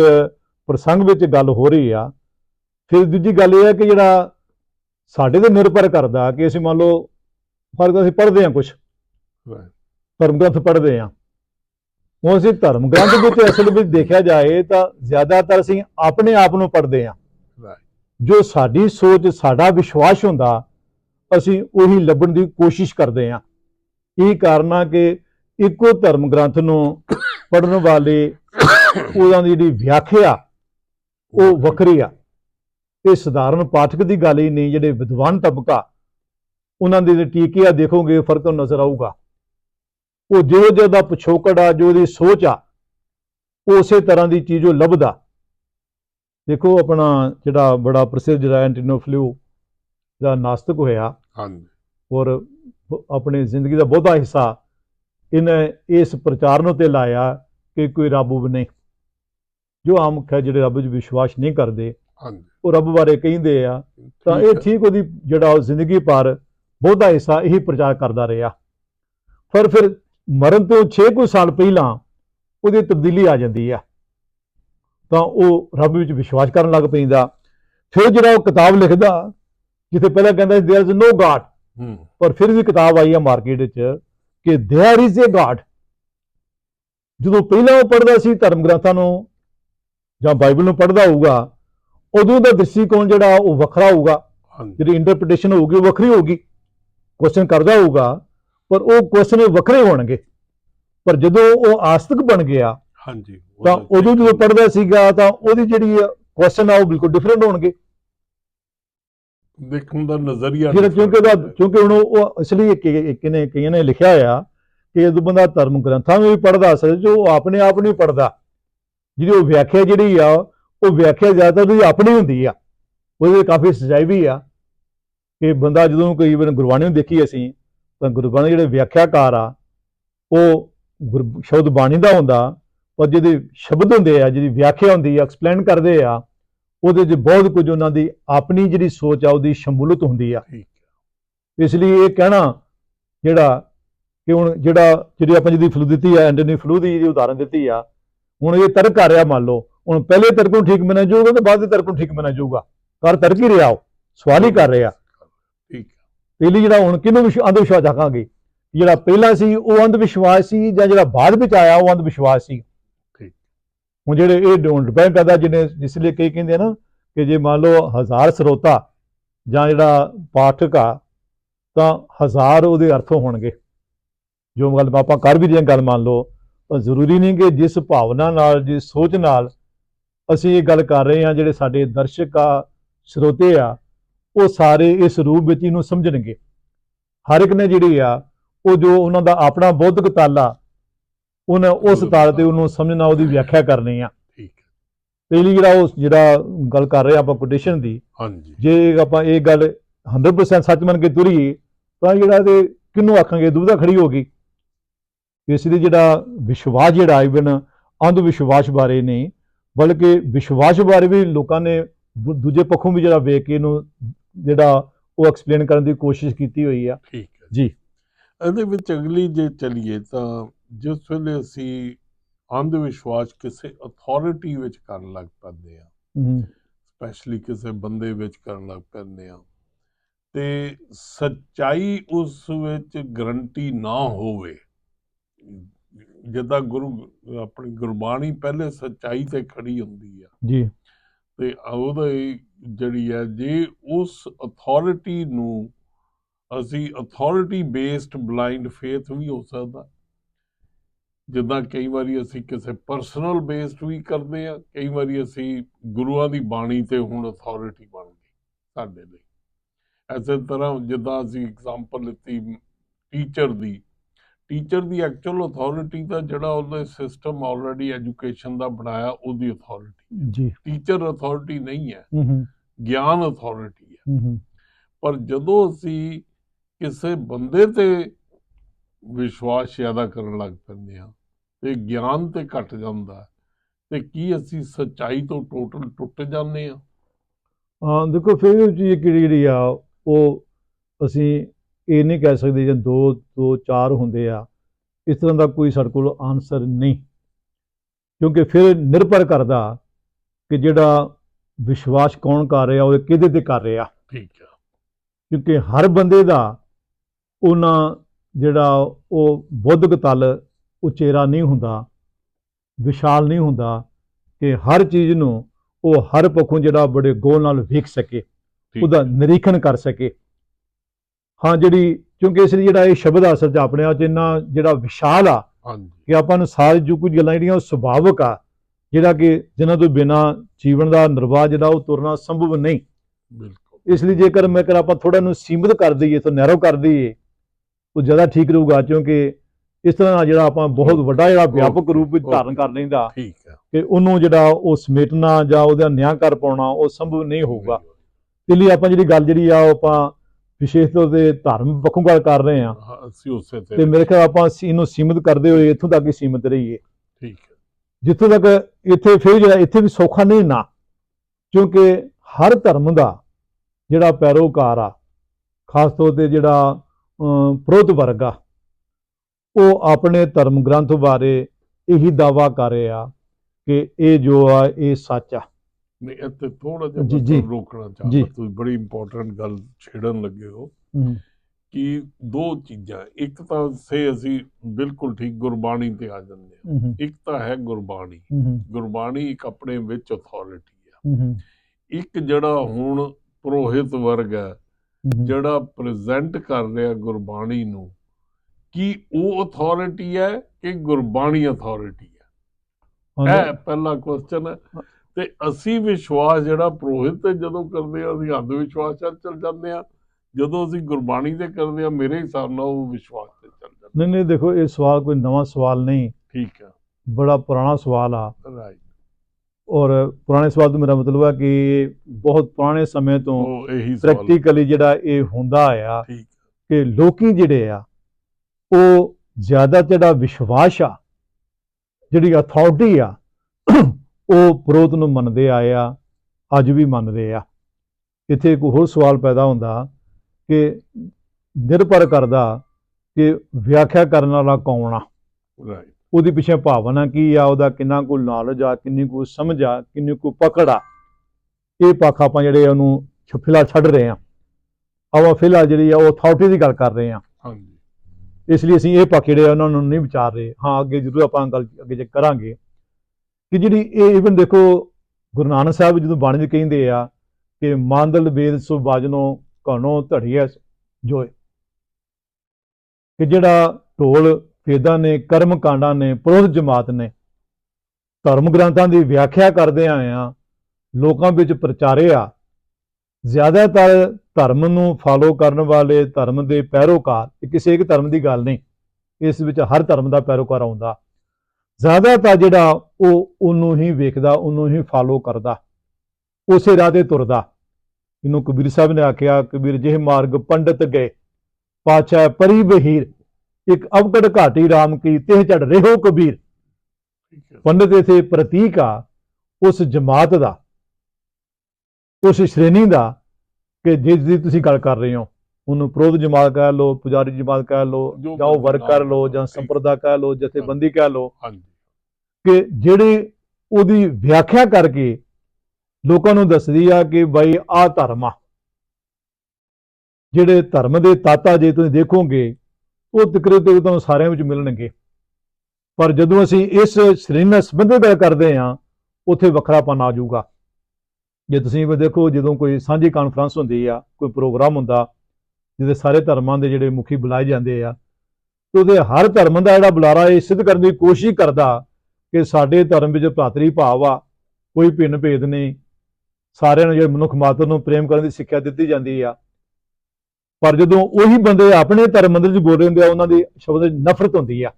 ਪ੍ਰਸੰਗ ਵਿੱਚ ਗੱਲ ਹੋ ਰਹੀ ਆ ਫਿਰ ਦੂਜੀ ਗੱਲ ਇਹ ਆ ਕਿ ਜਿਹੜਾ ਸਾਡੇ ਤੇ ਨਿਰਭਰ ਕਰਦਾ ਕਿ ਅਸੀਂ ਮੰਨ ਲਓ ਫ਼ਰਕ ਅਸੀਂ ਪੜ੍ਹਦੇ ਆ ਕੁਝ ਧਰਮ ਗ੍ਰੰਥ ਪੜ੍ਹਦੇ ਆ। ਉਹ ਅਸੀਂ ਧਰਮ ਗ੍ਰੰਥ ਵਿੱਚ ਅਸਲ ਵਿੱਚ ਦੇਖਿਆ ਜਾਏ ਤਾਂ ਜ਼ਿਆਦਾਤਰ ਅਸੀਂ ਆਪਣੇ ਆਪ ਨੂੰ ਪੜ੍ਹਦੇ ਆ। ਜੋ ਸਾਡੀ ਸੋਚ ਸਾਡਾ ਵਿਸ਼ਵਾਸ ਹੁੰਦਾ ਅਸੀਂ ਉਹੀ ਲੱਭਣ ਦੀ ਕੋਸ਼ਿਸ਼ ਕਰਦੇ ਆ। ਇਹ ਕਾਰਨ ਆ ਕਿ ਇੱਕੋ ਧਰਮ ਗ੍ਰੰਥ ਨੂੰ ਪੜ੍ਹਨ ਵਾਲੇ ਉਹਨਾਂ ਦੀ ਜਿਹੜੀ ਵਿਆਖਿਆ ਉਹ ਵੱਖਰੀ ਆ। ਇਹ ਸਧਾਰਨ ਪਾਠਕ ਦੀ ਗੱਲ ਹੀ ਨਹੀਂ ਜਿਹੜੇ ਵਿਦਵਾਨ ਤਬਕਾ ਉਹਨਾਂ ਦੇ ਟੀਕੇ ਆ ਦੇਖੋਗੇ ਫ਼ਰਕ ਨਜ਼ਰ ਆਊਗਾ। ਉਹ ਜਿਹੋ ਜਿਹਾ ਦਾ ਪਿਛੋਕੜ ਆ ਜੋ ਉਹਦੀ ਸੋਚ ਆ ਉਸੇ ਤਰ੍ਹਾਂ ਦੀ ਚੀਜ਼ ਉਹ ਲੱਭਦਾ। ਦੇਖੋ ਆਪਣਾ ਜਿਹੜਾ ਬੜਾ ਪ੍ਰਸਿੱਧ ਜਿਹੜਾ ਐਂਟੀਨੋ ਫਲੂ ਦਾ ਨਾਸਤਕ ਹੋਇਆ ਹਾਂਜੀ। ਔਰ ਆਪਣੀ ਜ਼ਿੰਦਗੀ ਦਾ ਬਹੁਤਾ ਹਿੱਸਾ ਇਹਨੇ ਇਸ ਪ੍ਰਚਾਰ ਨੂੰ ਤੇ ਲਾਇਆ ਕਿ ਕੋਈ ਰੱਬ ਵੀ ਨਹੀਂ। ਜੋ ਆਮ ਹੈ ਜਿਹੜੇ ਰੱਬ 'ਚ ਵਿਸ਼ਵਾਸ ਨਹੀਂ ਕਰਦੇ ਹਾਂਜੀ। ਉਹ ਰੱਬ ਬਾਰੇ ਕਹਿੰਦੇ ਆ ਤਾਂ ਇਹ। ਠੀਕ ਉਹਦੀ ਜਿਹੜਾ ਉਹ ਜ਼ਿੰਦਗੀ ਪਰ ਬਹੁਤਾ ਹਿੱਸਾ ਇਹੀ ਪ੍ਰਚਾਰ ਕਰਦਾ ਰਿਹਾ। ਪਰ ਫਿਰ ਮਰਨ ਤੋਂ 6 ਕੁ ਸਾਲ ਪਹਿਲਾਂ ਉਹਦੀ ਤਬਦੀਲੀ ਆ ਜਾਂਦੀ ਆ ਤਾਂ ਉਹ ਰੱਬ ਵਿੱਚ ਵਿਸ਼ਵਾਸ ਕਰਨ ਲੱਗ ਪੈਂਦਾ ਫਿਰ ਜਿਹੜਾ ਉਹ ਕਿਤਾਬ ਲਿਖਦਾ ਜਿੱਥੇ ਪਹਿਲਾਂ ਕਹਿੰਦਾ ਸੀ देयर इज नो गॉड ਹੂੰ ਪਰ ਫਿਰ ਵੀ ਕਿਤਾਬ ਆਈ ਆ ਮਾਰਕੀਟ ਵਿੱਚ ਕਿ देयर इज ए गॉड ਜਦੋਂ ਪਹਿਲਾਂ ਉਹ ਪੜ੍ਹਦਾ ਸੀ ਧਰਮ ਗ੍ਰੰਥਾਂ ਨੂੰ ਜਾਂ ਬਾਈਬਲ ਨੂੰ ਪੜ੍ਹਦਾ ਹੋਊਗਾ ਉਦੋਂ ਦਾ ਦ੍ਰਿਸ਼ਟੀਕੋਣ ਜਿਹੜਾ ਉਹ ਵੱਖਰਾ ਹੋਊਗਾ ਹਾਂਜੀ ਜਿਹੜੀ ਇੰਟਰਪ੍ਰੀਟੇਸ਼ਨ ਹੋਊਗੀ ਉਹ ਵੱਖਰੀ ਹੋਊਗੀ ਕੁਐਸਚਨ ਕਰਦਾ ਹੋਊਗਾ ਪਰ ਉਹ ਕੁਐਸਚਨ ਵੱਖਰੇ ਹੋਣਗੇ। ਪਰ ਜਦੋਂ ਉਹ ਆਸਤਿਕ ਬਣ ਗਿਆ ਹਾਂਜੀ ਤਾਂ ਉਦੋਂ ਜਦੋਂ ਪੜ੍ਹਦਾ ਸੀਗਾ ਤਾਂ ਉਹਦੀ ਜਿਹੜੀ ਕੁਐਸਚਨ ਆ ਉਹ ਬਿਲਕੁਲ ਡਿਫਰੈਂਟ ਹੋਣਗੇ। ਦੇਖਣ ਦਾ ਨਜ਼ਰੀਆ different ਕਿਉਂਕਿ ਹੈ। ਕਿਉਂਕਿ ਹੁਣ ਉਹ ਇਸ ਲਈ ਇੱਕ ਇੱਕ ਨੇ ਕਈਆਂ ਨੇ ਲਿਖਿਆ ਹੋਇਆ ਕਿ ਜਦੋਂ ਬੰਦਾ ਧਰਮ ਗ੍ਰੰਥਾਂ ਨੂੰ ਵੀ ਪੜ੍ਹਦਾ ਅਸਲ ਉਹ ਆਪਣੇ ਆਪ ਨਹੀਂ ਪੜ੍ਹਦਾ। ਜਿਹੜੀ ਉਹ ਵਿਆਖਿਆ ਜਿਹੜੀ ਆ ਉਹ ਵਿਆਖਿਆ ਜ਼ਿਆਦਾਤਰ ਉਹਦੀ ਆਪਣੀ ਹੁੰਦੀ ਆ। ਉਹਦੇ ਕਾਫੀ ਸਜਾਈ ਵੀ ਆ। ਕਿ ਬੰਦਾ ਜਦੋਂ ਕੋਈ ਇਵਨ ਗੁਰਬਾਣੀ ਨੂੰ ਦੇਖੀ ਅਸੀਂ ਤਾਂ ਗੁਰਬਾਣੀ ਜਿਹੜੇ ਵਿਆਖਿਆਕਾਰ ਆ ਉਹ ਗੁਰ- ਸ਼ਬਦ ਬਾਣੀ ਦਾ ਹੁੰਦਾ ਪਰ ਜਿਹਦੇ ਸ਼ਬਦ ਹੁੰਦੇ ਆ ਜਿਹਦੀ ਵਿਆਖਿਆ ਹੁੰਦੀ ਆ ਐਕਸਪਲੇਨ ਕਰਦੇ ਆ ਉਹਦੇ 'ਚ ਬਹੁਤ ਕੁਝ ਉਹਨਾਂ ਦੀ ਆਪਣੀ ਜਿਹੜੀ ਸੋਚ ਆ ਉਹਦੀ ਸ਼ਮੂਲਤ ਹੁੰਦੀ ਆ। ਇਸ ਲਈ ਇਹ ਕਹਿਣਾ ਜਿਹੜਾ ਕਿ ਹੁਣ ਜਿਹੜਾ ਜਿਹੜੀ ਆਪਾਂ ਜਿਹਦੀ ਫਲੂ ਦਿੱਤੀ ਆ ਐਂਟਨੀ ਫਲੂ ਦੀ ਜਿਹੜੀ ਉਦਾਹਰਨ ਦਿੱਤੀ ਆ ਹੁਣ ਇਹ ਤਰਕ ਕਰ ਰਿਹਾ ਮੰਨ ਲਓ ਹੁਣ ਪਹਿਲੇ ਤਰਕ ਨੂੰ ਠੀਕ ਮੰਨਿਆ ਜਾਊਗਾ ਤੇ ਬਾਅਦ ਦੇ ਤਰਕ ਨੂੰ ਠੀਕ ਮੰਨਿਆ ਜਾਊਗਾ। ਕਰ ਤਰਕ ਹੀ ਰਿਹਾ ਉਹ ਸਵਾਲ ਹੀ ਕਰ ਰਿਹਾ। ਪਹਿਲੀ ਜਿਹੜਾ ਹੁਣ ਕਿਹਨੂੰ ਅੰਧ ਵਿਸ਼ਵਾਸ ਆਖਾਂਗੇ? ਜਿਹੜਾ ਪਹਿਲਾਂ ਸੀ ਉਹ ਅੰਧ ਵਿਸ਼ਵਾਸ ਸੀ ਜਾਂ ਜਿਹੜਾ ਬਾਅਦ ਵਿੱਚ ਆਇਆ ਉਹ ਅੰਧ ਵਿਸ਼ਵਾਸ ਸੀ? ਠੀਕ। ਹੁਣ ਜਿਹੜੇ ਇਹ ਡਿਪੈਂਡ ਕਰਦਾ ਜਿਹਨੇ ਜਿਸ ਲਈ ਕਈ ਕਹਿੰਦੇ ਨਾ ਕਿ ਜੇ ਮੰਨ ਲਓ ਹਜ਼ਾਰ ਸਰੋਤਾ ਜਾਂ ਜਿਹੜਾ ਪਾਠਕ ਆ ਤਾਂ ਹਜ਼ਾਰ ਉਹਦੇ ਅਰਥ ਹੋਣਗੇ। ਜੋ ਗੱਲ ਆਪਾਂ ਕਰ ਵੀ ਹਾਂ ਗੱਲ ਮੰਨ ਲਓ ਤਾਂ ਜ਼ਰੂਰੀ ਨਹੀਂ ਕਿ ਜਿਸ ਭਾਵਨਾ ਨਾਲ ਜਿਸ ਸੋਚ ਨਾਲ ਅਸੀਂ ਇਹ ਗੱਲ ਕਰ ਰਹੇ ਹਾਂ ਜਿਹੜੇ ਸਾਡੇ ਦਰਸ਼ਕ ਆ ਸਰੋਤੇ ਆ ਉਹ ਸਾਰੇ ਇਸ ਰੂਪ ਵਿੱਚ ਇਹਨੂੰ ਸਮਝਣਗੇ। ਹਰ ਇੱਕ ਨੇ ਜਿਹੜੀ ਆ ਉਹ ਜੋ ਉਹਨਾਂ ਦਾ ਆਪਣਾ ਬੌਧਿਕ ਤਾਲਾ ਉਹਨੇ ਉਸ ਤਾਲ ਤੇ ਉਹਨੂੰ ਸਮਝਣਾ ਉਹਦੀ ਵਿਆਖਿਆ ਕਰਨੀ ਆ। ਠੀਕ ਹੈ। ਪਹਿਲੀ ਜਿਹੜਾ ਉਹ ਜਿਹੜਾ ਗੱਲ ਕਰ ਰਹੇ ਆਪਾਂ ਕੋਟੇਸ਼ਨ ਦੀ ਹਾਂਜੀ। ਜੇ ਆਪਾਂ ਇਹ ਗੱਲ 100% ਸੱਚ ਮੰਨ ਕੇ ਤੁਰੀਏ ਤਾਂ ਜਿਹੜਾ ਤੇ ਕਿਹਨੂੰ ਆਖਾਂਗੇ? ਦੁਬਿਧਾ ਖੜੀ ਹੋ ਗਈ। ਇਸ ਲਈ ਜਿਹੜਾ ਵਿਸ਼ਵਾਸ ਜਿਹੜਾ ਇਵਨ ਅੰਧ ਵਿਸ਼ਵਾਸ ਬਾਰੇ ਨਹੀਂ ਬਲਕਿ ਵਿਸ਼ਵਾਸ ਬਾਰੇ ਵੀ ਲੋਕਾਂ ਨੇ ਦੂਜੇ ਪੱਖੋਂ ਵੀ ਜਿਹੜਾ ਵੇਖ ਕੇ ਇਹਨੂੰ ਜਿਹੜਾ ਉਹ ਐਕਸਪਲੇਨ ਕਰਨ ਦੀ ਕੋਸ਼ਿਸ਼ ਕੀਤੀ ਹੋਈ ਆ। ਠੀਕ ਹੈ ਜੀ। ਇਹਦੇ ਵਿੱਚ ਅਗਲੀ ਜੇ ਚਲੀਏ ਤਾਂ ਜਿਸ ਵੇਲੇ ਅਸੀਂ ਅੰਧ ਵਿਸ਼ਵਾਸ ਕਿਸੇ ਅਥਾਰਟੀ ਵਿੱਚ ਕਰਨ ਲੱਗ ਪੈਂਦੇ ਆ ਸਪੈਸ਼ਲੀ ਕਿਸੇ ਬੰਦੇ ਵਿੱਚ ਕਰਨ ਲੱਗ ਪੈਂਦੇ ਆ ਤੇ ਸੱਚਾਈ ਉਸ ਵਿੱਚ ਗਰੰਟੀ ਨਾ ਹੋਵੇ ਜਿੱਦਾਂ ਗੁਰੂ ਆਪਣੀ ਗੁਰਬਾਣੀ ਪਹਿਲੇ ਸੱਚਾਈ ਤੇ ਖੜੀ ਹੁੰਦੀ ਆ। ਜੀ। ਤੇ ਉਹਦਾ ਜਿਹੜੀ ਹੈ ਜੇ, ਉਸ ਅਥਾਰਟੀ ਨੂੰ ਅਸੀਂ ਅਥਾਰਟੀ ਬੇਸਡ ਬਲਾਈਂਡ ਫੇਥ ਵੀ ਹੋ ਸਕਦਾ। ਜਿੱਦਾਂ ਕਈ ਵਾਰੀ ਅਸੀਂ ਕਿਸੇ ਪਰਸਨਲ ਬੇਸਡ ਵੀ ਕਰਦੇ ਆ ਕਈ ਵਾਰੀ ਅਸੀਂ ਗੁਰੂਆਂ ਦੀ ਬਾਣੀ ਤੇ ਹੁਣ ਅਥਾਰਟੀ ਬਣ ਗਈ ਸਾਡੇ ਲਈ। ਐਸੇ ਤਰ੍ਹਾਂ ਜਿੱਦਾਂ ਅਸੀਂ ਐਗਜ਼ਾਮਪਲ ਲਿੱਤੀ ਟੀਚਰ ਦੀ ਟੀਚਰ ਦੀ ਐਕਚੁਅਲ ਅਥਾਰਟੀ ਤਾਂ ਜਿਹੜਾ ਉਹਨੇ ਸਿਸਟਮ ਆਲਰੇਡੀ ਐਜੂਕੇਸ਼ਨ ਦਾ ਬਣਾਇਆ ਉਹਦੀ ਅਥਾਰਟੀ ਜੀ। ਟੀਚਰ ਅਥਾਰਟੀ ਨਹੀਂ ਹੈ। ਗਿਆਨ ਅਥਾਰਟੀ ਹੈ। ਪਰ ਜਦੋਂ ਅਸੀਂ ਕਿਸੇ ਬੰਦੇ ਤੇ ਵਿਸ਼ਵਾਸ ਜ਼ਿਆਦਾ ਕਰਨ ਲੱਗ ਪੈਂਦੇ ਹਾਂ ਤੇ ਗਿਆਨ ਤੇ ਘਟ ਜਾਂਦਾ ਤੇ ਕੀ ਅਸੀਂ ਸੱਚਾਈ ਤੋਂ ਟੋਟਲ ਟੁੱਟ ਜਾਂਦੇ ਹਾਂ? ਹਾਂ ਦੇਖੋ ਫਿਰ ਇਹ ਚੀਜ਼ ਕਿਹੜੀ ਜਿਹੜੀ ਆ ਉਹ ਅਸੀਂ ਇਹ ਨਹੀਂ ਕਹਿ ਸਕਦੇ ਜੇ ਦੋ ਦੋ ਚਾਰ ਹੁੰਦੇ ਆ ਇਸ ਤਰ੍ਹਾਂ ਦਾ ਕੋਈ ਸਾਡੇ ਕੋਲ ਆਨਸਰ ਨਹੀਂ। ਕਿਉਂਕਿ ਫਿਰ ਨਿਰਭਰ ਕਰਦਾ ਕਿ ਜਿਹੜਾ ਵਿਸ਼ਵਾਸ ਕੌਣ ਕਰ ਰਿਹਾ ਉਹ ਕਿਹਦੇ ਤੇ ਕਰ ਰਿਹਾ। ਠੀਕ ਹੈ ਕਿਉਂਕਿ ਹਰ ਬੰਦੇ ਦਾ ਉਹਨਾਂ ਜਿਹੜਾ ਉਹ ਬੁੱਧਕ ਤਲ ਉਚੇਰਾ ਨਹੀਂ ਹੁੰਦਾ ਵਿਸ਼ਾਲ ਨਹੀਂ ਹੁੰਦਾ ਕਿ ਹਰ ਚੀਜ਼ ਨੂੰ ਉਹ ਹਰ ਪੱਖੋਂ ਜਿਹੜਾ ਬੜੇ ਗੌਰ ਨਾਲ ਵੇਖ ਸਕੇ ਉਹਦਾ ਨਿਰੀਖਣ ਕਰ ਸਕੇ। ਹਾਂ ਜਿਹੜੀ ਕਿਉਂਕਿ ਇਸ ਲਈ ਜਿਹੜਾ ਇਹ ਸ਼ਬਦ ਆ 'ਚ ਆਪਣੇ ਆਪ 'ਚ ਇੰਨਾ ਜਿਹੜਾ ਵਿਸ਼ਾਲ ਆ ਹਾਂਜੀ। ਕਿ ਆਪਾਂ ਨੂੰ ਸਾਰੀ ਜੋ ਕੁਝ ਗੱਲਾਂ ਜਿਹੜੀਆਂ ਉਹ ਸੁਭਾਵਕ ਆ ਜਿਹੜਾ ਕਿ ਜਿਨ੍ਹਾਂ ਤੋਂ ਬਿਨਾ ਜੀਵਨ ਦਾ ਨਿਰਵਾਹ ਜਿਹੜਾ ਉਹ ਤੁਰਨਾ ਸੰਭਵ ਨਹੀਂ। ਬਿਲਕੁਲ। ਇਸ ਲਈ ਜੇਕਰ ਮੈਂ ਕਰ ਆਪਾਂ ਥੋੜਾ ਨੂੰ ਸੀਮਿਤ ਕਰ ਦਈਏ ਤਾਂ ਨੈਰੋ ਕਰ ਦਈਏ ਉਹ ਜ਼ਿਆਦਾ ਠੀਕ ਰਹੂਗਾ ਕਿਉਂਕਿ ਇਸ ਤਰ੍ਹਾਂ ਜਿਹੜਾ ਆਪਾਂ ਬਹੁਤ ਵੱਡਾ ਜਿਹੜਾ ਵਿਆਪਕ ਰੂਪ ਵਿੱਚ ਧਾਰਨ ਕਰ ਲੈਂਦਾ ਠੀਕ ਹੈ ਕਿ ਉਹਨੂੰ ਜਿਹੜਾ ਉਹ ਸਮੇਟਣਾ ਜਾਂ ਉਹਦਾ ਨਿਆਂ ਕਰ ਪਾਉਣਾ ਉਹ ਸੰਭਵ ਨਹੀਂ ਹੋਊਗਾ। ਇਸ ਲਈ ਆਪਾਂ ਜਿਹੜੀ ਗੱਲ ਜਿਹੜੀ ਆ ਉਹ ਆਪਾਂ ਵਿਸ਼ੇਸ਼ ਤੌਰ ਤੇ ਧਰਮ ਪੱਖੋਂ ਗੱਲ ਕਰ ਰਹੇ ਹਾਂ। ਹਾਂ, ਅਸੀਂ ਉਸੇ ਤੇ ਤੇ ਮੇਰੇ ਖਿਆਲ ਆਪਾਂ ਇਹਨੂੰ ਸੀਮਿਤ ਕਰਦੇ ਹੋਏ ਇੱਥੋਂ ਤੱਕ ਹੀ ਸੀਮਿਤ ਰਹੀਏ। ਠੀਕ ਹੈ। ਜਿੱਥੋਂ ਤੱਕ ਇੱਥੇ ਫਿਰ ਜਿਹੜਾ ਇੱਥੇ ਵੀ ਸੌਖਾ ਨਹੀਂ ਨਾ ਕਿਉਂਕਿ ਹਰ ਧਰਮ ਦਾ ਜਿਹੜਾ ਪੈਰੋਕਾਰ ਆ ਖਾਸ ਤੌਰ ਤੇ ਜਿਹੜਾ ਪ੍ਰੋਤ ਵਰਗ ਆ ਉਹ ਆਪਣੇ ਧਰਮ ਗ੍ਰੰਥ ਬਾਰੇ ਇਹੀ ਦਾਵਾ ਕਰ ਰਿਹਾ ਕਿ ਇਹ ਜੋ ਆ ਇਹ ਸੱਚ ਆ। ਨਹੀਂ ਇੱਥੇ ਥੋੜਾ ਜਿਹਾ ਮੈਂ ਰੋਕਣਾ। ਚਾਹੁੰਦਾ। ਤੁਸੀਂ ਬੜੀ ਇੰਪੋਰਟੈਂਟ ਗੱਲ ਛੇੜਨ ਲੱਗੇ ਹੋ ਕਿ ਦੋ ਚੀਜ਼ਾਂ ਇੱਕ ਤਾਂ ਸੇ ਅਸੀਂ ਬਿਲਕੁਲ ਠੀਕ ਗੁਰਬਾਣੀ ਤੇ ਆ ਜਾਂਦੇ ਹਾਂ। ਇੱਕ ਤਾਂ ਹੈ ਗੁਰਬਾਣੀ। ਗੁਰਬਾਣੀ ਇੱਕ ਆਪਣੇ ਵਿੱਚ ਅਥਾਰਟੀ ਆ। ਇੱਕ ਜਿਹੜਾ ਹੁਣ ਪੁਰੋਹਿਤ ਵਰਗ ਹੈ ਜਿਹੜਾ ਪ੍ਰੈਜ਼ੈਂਟ ਕਰ ਰਿਹਾ ਗੁਰਬਾਣੀ ਨੂੰ ਕੀ ਉਹ ਅਥਾਰਟੀ ਹੈ ਕਿ ਗੁਰਬਾਣੀ ਅਥਾਰਟੀ ਹੈ? ਇਹ ਪਹਿਲਾ ਕੁਐਸਚਨ ਹੈ। ਤੇ ਅਸੀਂ ਵਿਸ਼ਵਾਸ ਜਿਹੜਾ ਪੁਰੋਹਿਤ ਤੇ ਜਦੋਂ ਕਰਦੇ ਆ ਅਸੀਂ ਅੰਧ ਵਿਸ਼ਵਾਸ ਚ ਚੱਲ ਜਾਂਦੇ ਆ ਜਦੋਂ ਅਸੀਂ ਗੁਰਬਾਣੀ ਤੇ ਕਰਦੇ ਆ ਮੇਰੇ ਹਿਸਾਬ ਨਾਲ ਉਹ ਵਿਸ਼ਵਾਸ ਤੇ ਚੱਲ ਜਾਂਦੇ। ਨਹੀਂ ਨਹੀਂ ਦੇਖੋ ਇਹ ਸਵਾਲ ਕੋਈ ਨਵਾਂ ਸਵਾਲ ਨਹੀਂ। ਠੀਕ ਹੈ ਬੜਾ ਪੁਰਾਣਾ ਸਵਾਲ ਆ। ਰਾਈਟ ਔਰ ਪੁਰਾਣੇ ਸਵਾਲ ਤੋਂ ਮੇਰਾ ਮਤਲਬ ਹੈ ਕਿ ਬਹੁਤ ਪੁਰਾਣੇ ਸਮੇਂ ਤੋਂ ਪ੍ਰੈਕਟੀਕਲੀ ਜਿਹੜਾ ਇਹ ਹੁੰਦਾ ਆ ਕਿ ਲੋਕੀ ਜਿਹੜੇ ਆ ਉਹ ਜ਼ਿਆਦਾ ਜਿਹੜਾ ਵਿਸ਼ਵਾਸ ਆ ਜਿਹੜੀ ਅਥਾਰਟੀ ਆ ਉਹ ਪ੍ਰੋਤ ਨੂੰ ਮੰਨਦੇ ਆਏ ਆ ਅੱਜ ਵੀ ਮੰਨਦੇ ਆ। ਇੱਥੇ ਇੱਕ ਹੋਰ ਸਵਾਲ ਪੈਦਾ ਹੁੰਦਾ ਕਿ ਨਿਰਭਰ ਕਰਦਾ ਕਿ ਵਿਆਖਿਆ ਕਰਨ ਵਾਲਾ ਕੌਣ ਆ? ਉਹਦੀ ਪਿੱਛੇ ਭਾਵਨਾ ਕੀ ਆ? ਉਹਦਾ ਕਿੰਨਾ ਕੁ ਨੌਲੇਜ ਆ? ਕਿੰਨੀ ਕੁ ਸਮਝ ਆ? ਕਿੰਨੀ ਕੁ ਪਕੜ ਆ? ਇਹ ਪੱਖ ਆਪਾਂ ਜਿਹੜੇ ਉਹਨੂੰ ਛ- ਫਿਲਹਾਲ ਛੱਡ ਰਹੇ ਆ। ਆਪਾਂ ਫਿਲਹਾਲ ਜਿਹੜੀ ਆ ਉਹ ਅਥਾਰਟੀ ਦੀ ਗੱਲ ਕਰ ਰਹੇ ਆ। ਹਾਂਜੀ। ਇਸ ਲਈ ਅਸੀਂ ਇਹ ਪੱਖ ਜਿਹੜੇ ਉਹਨਾਂ ਨੂੰ ਨਹੀਂ ਵਿਚਾਰ ਰਹੇ। ਹਾਂ ਅੱਗੇ ਜ਼ਰੂਰ ਆਪਾਂ ਗੱਲ ਅੱਗੇ ਜੇ ਕਰਾਂਗੇ। ਕਿ ਜਿਹੜੀ ਇਹ ਇਵਨ ਦੇਖੋ ਗੁਰੂ ਨਾਨਕ ਸਾਹਿਬ ਜਦੋਂ ਬਾਣੀ 'ਚ ਕਹਿੰਦੇ ਆ ਕਿ ਮਾਂਦਲ ਵੇਦ ਸੋ ਬਾਜਨੋ ਕਣੋ ਧੜੀਐ ਜੋਏ। ਕਿ ਜਿਹੜਾ ਢੋਲ ਵੇਦਾਂ ਨੇ, ਕਰਮ ਕਾਂਡਾਂ ਨੇ ਪ੍ਰੋਧ ਜਮਾਤ ਨੇ, ਧਰਮ ਗ੍ਰੰਥਾਂ ਦੀ ਵਿਆਖਿਆ ਕਰਦੇ ਆਏ ਆ, ਲੋਕਾਂ ਵਿੱਚ ਪ੍ਰਚਾਰੇ ਆ, ਜ਼ਿਆਦਾਤਰ ਧਰਮ ਨੂੰ ਫਾਲੋ ਕਰਨ ਵਾਲੇ ਧਰਮ ਦੇ ਪੈਰੋਕਾਰ, ਇਹ ਕਿਸੇ ਇੱਕ ਧਰਮ ਦੀ ਗੱਲ ਨਹੀਂ, ਇਸ ਵਿੱਚ ਹਰ ਧਰਮ ਦਾ ਪੈਰੋਕਾਰ ਆਉਂਦਾ ਜ਼ਿਆਦਾਤਰ ਜਿਹੜਾ ਉਹ ਉਹਨੂੰ ਹੀ ਵੇਖਦਾ ਉਹਨੂੰ ਹੀ ਫਾਲੋ ਕਰਦਾ ਉਸੇ ਰਾਹ ਤੇ ਤੁਰਦਾ। ਇਹਨੂੰ ਕਬੀਰ ਸਾਹਿਬ ਨੇ ਆਖਿਆ ਕਬੀਰ ਜਿਹੇ ਮਾਰਗ ਪੰਡਤ ਗਏ ਪਾਛਾ ਪਰੀ ਬਹੀਰ ਇੱਕ ਅਵਕੜ ਘਾਟੀ ਰਾਮ ਕੀ ਤਿਹ ਚੜ ਰਹੋ ਕਬੀਰ। ਪੰਡਤ ਇਥੇ ਪ੍ਰਤੀਕ ਆ ਉਸ ਜਮਾਤ ਦਾ ਉਸ ਸ਼੍ਰੇਣੀ ਦਾ ਕਿ ਜਿਸ ਦੀ ਤੁਸੀਂ ਗੱਲ ਕਰ ਰਹੇ ਹੋ। ਉਹਨੂੰ ਪ੍ਰੋਧ ਜਮਾਤ ਕਹਿ ਲਓ ਪੁਜਾਰੀ ਜਮਾਤ ਕਹਿ ਲਓ ਜੋ ਉਹ ਵਰਗ ਨਾਮ ਕਰ ਲਓ ਜਾਂ। ਸੰਪਰਦਾ ਕਹਿ ਲਓ ਜਥੇਬੰਦੀ ਕਹਿ ਹਾਂਜੀ। ਕਿ ਜਿਹੜੇ ਉਹਦੀ ਵਿਆਖਿਆ ਕਰਕੇ ਲੋਕਾਂ ਨੂੰ ਦੱਸਦੀ ਆ ਕਿ ਬਾਈ ਆਹ ਧਰਮ ਆ। ਜਿਹੜੇ ਧਰਮ ਦੇ ਤਾਤਾ ਜੇ ਤੁਸੀਂ ਦੇਖੋਗੇ, ਉਹ ਤਕਰੀਬਨ ਤੇ ਤੁਹਾਨੂੰ ਸਾਰਿਆਂ ਵਿੱਚ ਮਿਲਣਗੇ। ਪਰ ਜਦੋਂ ਅਸੀਂ ਇਸ ਸ਼੍ਰੇਣੀ ਨਾਲ ਸੰਬੰਧਿਤ ਗੱਲ ਕਰਦੇ ਹਾਂ, ਉੱਥੇ ਵੱਖਰਾਪਨ ਆ ਜਾਊਗਾ। ਜੇ ਤੁਸੀਂ ਵੀ ਦੇਖੋ, ਜਦੋਂ ਕੋਈ ਸਾਂਝੀ ਕਾਨਫਰੰਸ ਹੁੰਦੀ ਆ, ਕੋਈ ਪ੍ਰੋਗਰਾਮ ਹੁੰਦਾ, ਜਿਹਦੇ ਸਾਰੇ ਧਰਮਾਂ ਦੇ ਜਿਹੜੇ ਮੁਖੀ ਬੁਲਾਏ ਜਾਂਦੇ ਆ, ਤੇ ਉਹਦੇ ਹਰ ਧਰਮ ਦਾ ਜਿਹੜਾ ਬੁਲਾਰਾ ਇਹ ਸਿੱਧ ਕਰਨ ਦੀ ਕੋਸ਼ਿਸ਼ ਕਰਦਾ ਕਿ ਸਾਡੇ ਧਰਮ ਵਿੱਚ ਭਰਾਤਰੀ ਭਾਵ ਆ ਕੋਈ ਭਿੰਨ ਭੇਦ ਨਹੀਂ। ਸਾਰਿਆਂ ਨੂੰ ਜਿਹੜੇ ਮਨੁੱਖ ਮਾਤਰ ਨੂੰ ਪ੍ਰੇਮ ਕਰਨ ਦੀ ਸਿੱਖਿਆ ਦਿੱਤੀ ਜਾਂਦੀ ਆ। ਪਰ ਜਦੋਂ ਉਹੀ ਬੰਦੇ ਆਪਣੇ ਧਰਮ ਮੰਦਰ 'ਚ ਬੋਲ ਰਹੇ ਹੁੰਦੇ ਆ ਉਹਨਾਂ ਦੀ ਸ਼ਬਦ 'ਚ ਨਫ਼ਰਤ ਹੁੰਦੀ ਆ।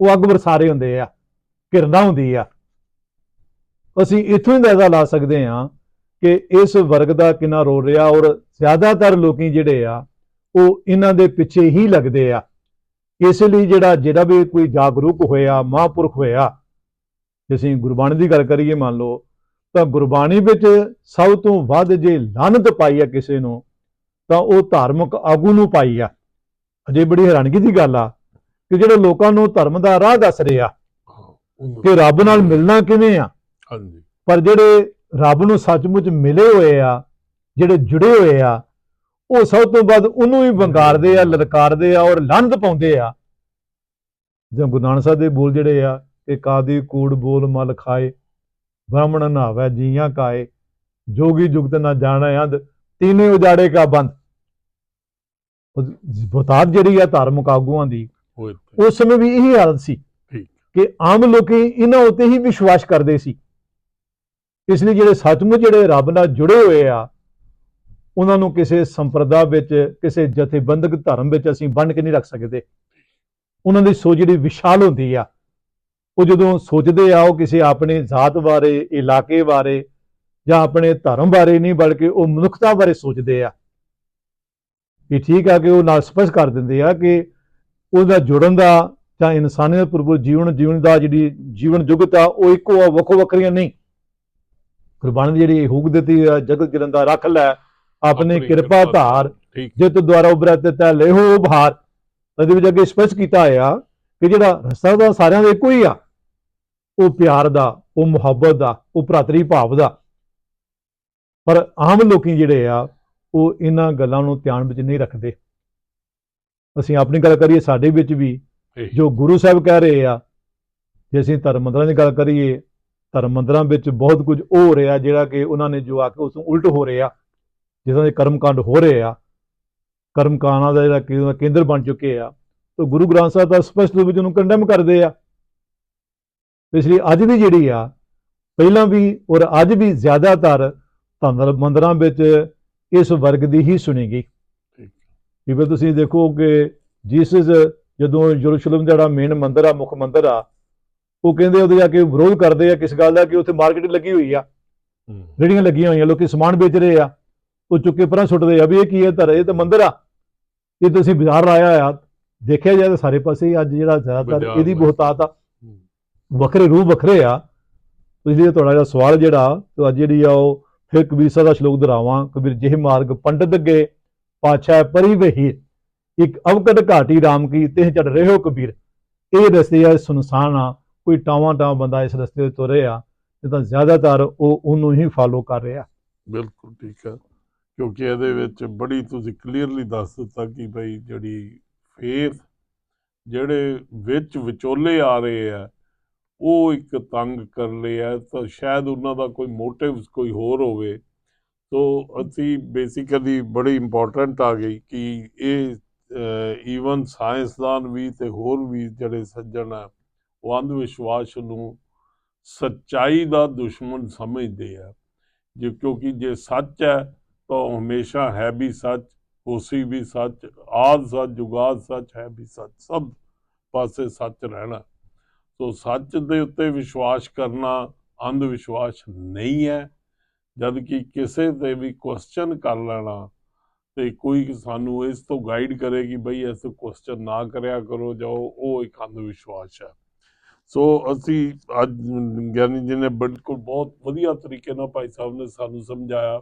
ਉਹ ਅੱਗ ਵਰਸਾਰੇ ਹੁੰਦੇ ਆ ਘਿਰਨਾ ਹੁੰਦੀ ਆ। ਅਸੀਂ ਇੱਥੋਂ ਹੀ ਅੰਦਾਜ਼ਾ ਲਾ ਸਕਦੇ ਹਾਂ ਕਿ ਇਸ ਵਰਗ ਦਾ ਕਿੰਨਾ ਰੋਲ ਰਿਹਾ ਔਰ ਜ਼ਿਆਦਾਤਰ ਲੋਕੀ ਜਿਹੜੇ ਆ ਉਹ ਇਹਨਾਂ ਦੇ ਪਿੱਛੇ ਹੀ ਲੱਗਦੇ ਆ। ਇਸ ਲਈ ਜਿਹੜਾ ਜਿਹੜਾ ਵੀ ਕੋਈ ਜਾਗਰੂਕ ਹੋਇਆ ਮਹਾਂਪੁਰਖ ਹੋਇਆ ਜੇ ਅਸੀਂ ਗੁਰਬਾਣੀ ਦੀ ਗੱਲ ਕਰੀਏ ਮੰਨ ਲਓ ਤਾਂ ਗੁਰਬਾਣੀ ਵਿੱਚ ਸਭ ਤੋਂ ਵੱਧ ਜੇ ਲਾਨਤ ਪਾਈ ਆ ਕਿਸੇ ਨੂੰ ਤਾਂ ਉਹ ਧਾਰਮਿਕ ਆਗੂ ਨੂੰ ਪਾਈ ਆ। ਅਜੇ ਬੜੀ ਹੈਰਾਨਗੀ ਦੀ ਗੱਲ ਆ ਕਿ ਜਿਹੜੇ ਲੋਕਾਂ ਨੂੰ ਧਰਮ ਦਾ ਰਾਹ ਦੱਸ ਰਹੇ ਆ ਕਿ ਰੱਬ ਨਾਲ ਮਿਲਣਾ ਕਿਵੇਂ ਆ? ਹਾਂਜੀ। ਪਰ ਜਿਹੜੇ ਰੱਬ ਨੂੰ ਸੱਚਮੁੱਚ ਮਿਲੇ ਹੋਏ ਆ ਜਿਹੜੇ ਜੁੜੇ ਹੋਏ ਆ ਉਹ ਸਭ ਤੋਂ ਵੱਧ ਉਹਨੂੰ ਹੀ ਵੰਗਾਰਦੇ ਆ ਲਲਕਾਰਦੇ ਆ ਔਰ ਲੰਧ ਪਾਉਂਦੇ ਆ। ਜਿਵੇਂ ਗੁਰੂ ਨਾਨਕ ਸਾਹਿਬ ਦੇ ਬੋਲ ਜਿਹੜੇ ਆ ਕਿ ਕਾਦੀ ਕੂੜ ਬੋਲ ਮਲ ਖਾਏ ਬ੍ਰਾਹਮਣ ਨਾਵੇ ਜੀਆਂ ਕਾਏ ਜੋਗੀ ਜੁਗਤ ਨਾ ਜਾਣੈ ਅੰਧ ਤੀਨੇ ਉਜਾੜੇ ਕਾ ਬੰਦ। ਬਤਾਤ ਜਿਹੜੀ ਆ ਧਾਰਮਿਕ ਆਗੂਆਂ ਦੀ ਉਸ ਸਮੇਂ ਵੀ ਇਹੀ ਹਾਲਤ ਸੀ ਕਿ ਆਮ ਲੋਕੀ ਇਹਨਾਂ ਉੱਤੇ ਹੀ ਵਿਸ਼ਵਾਸ ਕਰਦੇ ਸੀ। ਇਸ ਲਈ ਜਿਹੜੇ ਸੱਚਮੁੱਚ ਜਿਹੜੇ ਰੱਬ ਨਾਲ ਜੁੜੇ ਹੋਏ ਆ ਉਹਨਾਂ ਨੂੰ ਕਿਸੇ ਸੰਪਰਦਾ ਵਿੱਚ ਕਿਸੇ ਜਥੇਬੰਦਕ ਧਰਮ ਵਿੱਚ ਅਸੀਂ ਬੰਨ ਕੇ ਨਹੀਂ ਰੱਖ ਸਕਦੇ। ਉਹਨਾਂ ਦੀ ਸੋਚ ਜਿਹੜੀ ਵਿਸ਼ਾਲ ਹੁੰਦੀ ਆ ਉਹ ਜਦੋਂ ਸੋਚਦੇ ਆ ਉਹ ਕਿਸੇ ਆਪਣੇ ਜ਼ਾਤ ਬਾਰੇ ਇਲਾਕੇ ਬਾਰੇ ਜਾਂ ਆਪਣੇ ਧਰਮ ਬਾਰੇ ਨਹੀਂ ਬਲਕਿ ਉਹ ਮਨੁੱਖਤਾ ਬਾਰੇ ਸੋਚਦੇ ਆ। ਇਹ ਠੀਕ ਆ ਕਿ ਉਹ ਨਾਲ ਸਪਸ਼ਟ ਕਰ ਦਿੰਦੇ ਆ ਕਿ ਉਹਦਾ ਜੁੜਨ ਦਾ ਜਾਂ ਇਨਸਾਨੀਅਤ ਪ੍ਰਭੂ ਜੀਵਨ ਜੀਵਨ ਦਾ ਜਿਹੜੀ ਜੀਵਨ ਜੁਗਤ ਆ ਉਹ ਇੱਕੋ ਆ ਵੱਖੋ ਵੱਖਰੀਆਂ ਨਹੀਂ। ਗੁਰਬਾਣੀ ਦੀ ਜਿਹੜੀ ਹੁਕ ਦਿੱਤੀ ਆ ਜਗਤ ਜਲਨ ਦਾ ਰੱਖ ਲੈ ਆਪਣੇ ਕਿਰਪਾ ਧਾਰ ਜਿਤ ਦੁਆਰਾ ਉਬਰੈ ਤੇ ਤੈ ਲਿਹੋ ਭਾਰ। ਇਹਦੇ ਵਿੱਚ ਅੱਗੇ ਸਪਸ਼ਟ ਕੀਤਾ ਹੋਇਆ ਕਿ ਜਿਹੜਾ ਰਸਤਾ ਦਾ ਸਾਰਿਆਂ ਦਾ ਇੱਕੋ ਹੀ ਆ। ਉਹ ਪਿਆਰ ਦਾ ਉਹ ਮੁਹੱਬਤ ਦਾ ਉਹ ਭਰਾਤਰੀ ਭਾਵ ਦਾ। ਪਰ ਆਮ ਲੋਕੀ ਜਿਹੜੇ ਆ ਉਹ ਇਹਨਾਂ ਗੱਲਾਂ ਨੂੰ ਧਿਆਨ ਵਿੱਚ ਨਹੀਂ ਰੱਖਦੇ। ਅਸੀਂ ਆਪਣੀ ਗੱਲ ਕਰੀਏ ਸਾਡੇ ਵਿੱਚ ਵੀ। ਜੋ ਗੁਰੂ ਸਾਹਿਬ ਕਹਿ ਰਹੇ ਆ ਜੇ ਅਸੀਂ ਧਰਮ ਮੰਦਰਾਂ ਦੀ ਗੱਲ ਕਰੀਏ ਧਰਮ ਮੰਦਰਾਂ ਵਿੱਚ ਬਹੁਤ ਕੁਝ ਹੋ ਰਿਹਾ ਜਿਹੜਾ ਕਿ ਉਹਨਾਂ ਨੇ ਜੋ ਆ ਕੇ ਉਸ ਨੂੰ ਉਲਟ ਹੋ ਰਿਹਾ ਜਿੱਦਾਂ ਦੇ ਕਰਮਕਾਂਡ ਹੋ ਰਹੇ ਆ ਕਰਮਕਾਂਡਾਂ ਦਾ ਜਿਹੜਾ ਕੇਂਦਰ ਬਣ ਚੁੱਕੇ ਆ ਤਾਂ ਗੁਰੂ ਗ੍ਰੰਥ ਸਾਹਿਬ ਦਾ ਸਪਸ਼ਟ ਰੂਪ ਵਿੱਚ ਉਹਨੂੰ ਕੰਡੈਮ ਕਰਦੇ ਆ। ਇਸ ਲਈ ਅੱਜ ਵੀ ਜਿਹੜੀ ਆ ਪਹਿਲਾਂ ਵੀ ਔਰ ਅੱਜ ਵੀ ਜ਼ਿਆਦਾਤਰ ਧੰਦਰ ਮੰਦਰਾਂ ਵਿੱਚ ਇਸ ਵਰਗ ਦੀ ਹੀ ਸੁਣੀ ਗਈ ਜਿਵੇਂ ਤੁਸੀਂ ਦੇਖੋ ਕਿ ਜੀਸਸ ਜਦੋਂ ਯਰੂਸ਼ਲਮ ਦਾ ਜਿਹੜਾ ਮੇਨ ਮੰਦਿਰ ਆ ਮੁੱਖ ਮੰਦਿਰ ਆ ਉਹ ਕਹਿੰਦੇ ਉਹਦੇ ਜਾ ਕੇ ਵਿਰੋਧ ਕਰਦੇ ਆ ਕਿਸ ਗੱਲ ਦਾ ਕਿ ਉੱਥੇ ਮਾਰਕੀਟ ਲੱਗੀ ਹੋਈ ਆ। ਰੇੜੀਆਂ ਲੱਗੀਆਂ ਹੋਈਆਂ ਲੋਕੀ ਸਮਾਨ ਵੇਚ ਰਹੇ ਆ ਉਹ ਚੁੱਕ ਕੇ ਪਰਾਂ ਸੁੱਟਦੇ ਆ ਵੀ ਇਹ ਕੀ ਹੈ ਧਰ ਇਹ ਤਾਂ ਮੰਦਿਰ ਆ ਇਹ ਤੁਸੀਂ ਬਾਜ਼ਾਰ ਲਾਇਆ ਆ ਦੇਖਿਆ ਜਾਏ ਤਾਂ ਸਾਰੇ ਪਾਸੇ ਅੱਜ ਜਿਹੜਾ ਜ਼ਿਆਦਾਤਰ ਇਹਦੀ। ਬਹੁਤਾਤ ਆ। ਵੱਖਰੇ ਰੂਪ ਵੱਖਰੇ ਆ। ਇਸ ਲਈ ਤੁਹਾਡਾ ਜਿਹੜਾ ਸਵਾਲ ਜਿਹੜਾ, ਤੇ ਅੱਜ ਜਿਹੜੀ ਆ ਉਹ ਫਿਰ ਕਬੀਰ ਸਾਹਿਬ ਦਾ ਸ਼ਲੋਕ ਦੁਹਰਾਵਾਂ। ਕਬੀਰ ਜਿਹ ਮਾਰਗ ਪੰਡਤ ਅੱਗੇ ਪਾਛਾ ਪਰੀ ਵਹੀ ਇੱਕ ਅਵਕਟ ਘਾਟੀ RAM ਕੀ ਤੇ ਚੜ ਰਹੇ ਹੋ ਕਬੀਰ। ਇਹ ਰਸਤੇ ਆ, ਸੁਨਸਾਨ ਆ। ਕੋਈ ਟਾਵਾਂ ਟਾਵਾਂ ਬੰਦਾ ਇਸ ਰਸਤੇ ਤੇ ਤੁਰੇ ਆ ਇਹ ਤਾਂ ਜ਼ਿਆਦਾਤਰ ਉਹ ਉਹਨੂੰ ਹੀ ਫਾਲੋ ਕਰ ਰਿਹਾ। ਬਿਲਕੁਲ ਠੀਕ ਆ। ਕਿਉਂਕਿ ਇਹਦੇ ਵਿੱਚ ਬੜੀ ਤੁਸੀਂ ਕਲੀਅਰਲੀ ਦੱਸ ਦਿੱਤਾ ਕਿ ਭਈ ਜਿਹੜੀ ਫੇਥ ਜਿਹੜੇ ਵਿੱਚ ਵਿਚੋਲੇ ਆ ਰਹੇ ਆ ਉਹ ਇੱਕ ਤੰਗ ਕਰ ਲਿਆ ਤਾਂ ਸ਼ਾਇਦ ਉਹਨਾਂ ਦਾ ਕੋਈ ਮੋਟਿਵਸ ਕੋਈ ਹੋਰ ਹੋਵੇ। ਸੋ ਅਸੀਂ ਬੇਸਿਕਲੀ ਬੜੀ ਇੰਪੋਰਟੈਂਟ ਆ ਗਈ ਕਿ ਇਹ ਈਵਨ ਸਾਇੰਸਦਾਨ ਵੀ ਤੇ ਹੋਰ ਵੀ ਜਿਹੜੇ ਸੱਜਣ ਆ, ਉਹ ਅੰਧ ਵਿਸ਼ਵਾਸ ਨੂੰ ਸੱਚਾਈ ਦਾ ਦੁਸ਼ਮਣ ਸਮਝਦੇ ਆ। ਜੇ ਕਿਉਂਕਿ ਜੇ ਸੱਚ ਹੈ, ਤਾਂ ਉਹ ਹਮੇਸ਼ਾ ਹੈ ਵੀ ਸੱਚ, ਹੋਸੀ ਵੀ ਸੱਚ, ਆਦ ਸੱਚ ਜੁਗਾਦ ਸੱਚ, ਹੈ ਵੀ ਸੱਚ, ਸਭ ਪਾਸੇ ਸੱਚ ਰਹਿਣਾ। ਸੋ ਸੱਚ ਦੇ ਉੱਤੇ ਵਿਸ਼ਵਾਸ ਕਰਨਾ ਅੰਧ ਵਿਸ਼ਵਾਸ ਨਹੀਂ ਹੈ। ਜਦ ਕਿ ਕਿਸੇ ਤੇ ਵੀ ਕੁਐਸਚਨ ਕਰ ਲੈਣਾ ਤੇ ਕੋਈ ਸਾਨੂੰ ਇਸ ਤੋਂ ਗਾਈਡ ਕਰੇ ਕਿ ਬਈ ਐਸੇ ਕੁਐਸਚਨ ਨਾ ਕਰਿਆ ਕਰੋ ਜਾਓ ਉਹ ਇੱਕ ਅੰਧ ਵਿਸ਼ਵਾਸ ਹੈ। ਸੋ ਅਸੀਂ ਅੱਜ ਗਿਆਨੀ ਜੀ ਨੇ ਬਿਲਕੁਲ ਬਹੁਤ ਵਧੀਆ ਤਰੀਕੇ ਨਾਲ ਭਾਈ ਸਾਹਿਬ ਨੇ ਸਾਨੂੰ ਸਮਝਾਇਆ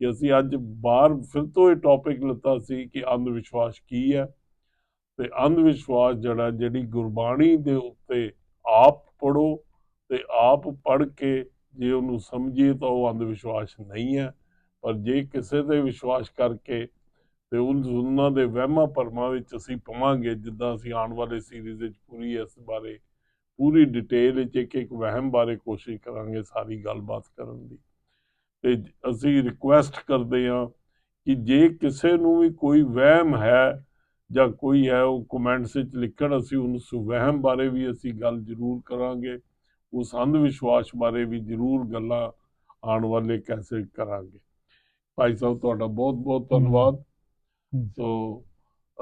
ਕਿ ਅਸੀਂ ਅੱਜ ਬਾਹਰ ਫਿਰ ਤੋਂ ਇਹ ਟੌਪਿਕ ਲਿੱਤਾ ਸੀ ਕਿ ਅੰਧ ਵਿਸ਼ਵਾਸ ਕੀ ਹੈ। ਤੇ ਅੰਧ ਵਿਸ਼ਵਾਸ ਜਿਹੜਾ, ਜਿਹੜੀ ਗੁਰਬਾਣੀ ਦੇ ਉੱਤੇ ਆਪ ਪੜੋ ਤੇ ਆਪ ਪੜ੍ਹ ਕੇ ਜੇ ਉਹਨੂੰ ਸਮਝੀਏ ਤਾਂ ਉਹ ਅੰਧ ਵਿਸ਼ਵਾਸ ਨਹੀਂ ਹੈ। ਪਰ ਜੇ ਕਿਸੇ ਤੇ ਵਿਸ਼ਵਾਸ ਕਰਕੇ ਤੇ ਉਨ- ਉਹਨਾਂ ਦੇ ਵਹਿਮਾਂ ਭਰਮਾਂ ਵਿੱਚ ਅਸੀਂ ਪਵਾਂਗੇ, ਜਿੱਦਾਂ ਅਸੀਂ ਆਉਣ ਵਾਲੇ ਸੀਰੀਜ਼ ਵਿੱਚ ਪੂਰੀ ਇਸ ਬਾਰੇ, ਪੂਰੀ ਡਿਟੇਲ ਵਿੱਚ ਇੱਕ ਇੱਕ ਵਹਿਮ ਬਾਰੇ ਕੋਸ਼ਿਸ਼ ਕਰਾਂਗੇ ਸਾਰੀ ਗੱਲਬਾਤ ਕਰਨ ਦੀ। ਤੇ ਅਸੀਂ ਰਿਕੁਐਸਟ ਕਰਦੇ ਹਾਂ ਕਿ ਜੇ ਕਿਸੇ ਨੂੰ ਵੀ ਕੋਈ ਵਹਿਮ ਹੈ ਜਾਂ ਕੋਈ ਹੈ ਉਹ ਕਮੈਂਟਸ ਵਿੱਚ ਲਿਖਣ ਅਸੀਂ ਉਸ ਵਹਿਮ ਬਾਰੇ ਵੀ ਅਸੀਂ ਗੱਲ ਜ਼ਰੂਰ ਕਰਾਂਗੇ। ਉਸ ਅੰਧ ਵਿਸ਼ਵਾਸ ਬਾਰੇ ਵੀ ਜ਼ਰੂਰ ਗੱਲਾਂ ਆਉਣ ਵਾਲੇ ਕੈਸੇ ਕਰਾਂਗੇ। ਭਾਈ ਸਾਹਿਬ ਤੁਹਾਡਾ ਬਹੁਤ ਬਹੁਤ ਧੰਨਵਾਦ। ਸੋ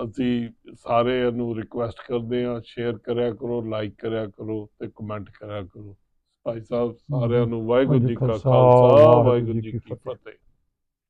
ਅਸੀਂ ਸਾਰਿਆਂ ਨੂੰ ਰਿਕੁਐਸਟ ਕਰਦੇ ਹਾਂ ਸ਼ੇਅਰ ਕਰਿਆ ਕਰੋ ਲਾਈਕ ਕਰਿਆ ਕਰੋ ਤੇ ਕਮੈਂਟ ਕਰਿਆ ਕਰੋ। ਭਾਈ ਸਾਹਿਬ ਸਾਰਿਆਂ ਨੂੰ ਵਾਹਿਗੁਰੂ ਜੀ ਕਾ ਖਾਲਸਾ ਵਾਹਿਗੁਰੂ ਜੀ ਕੀ ਫਤਿਹ।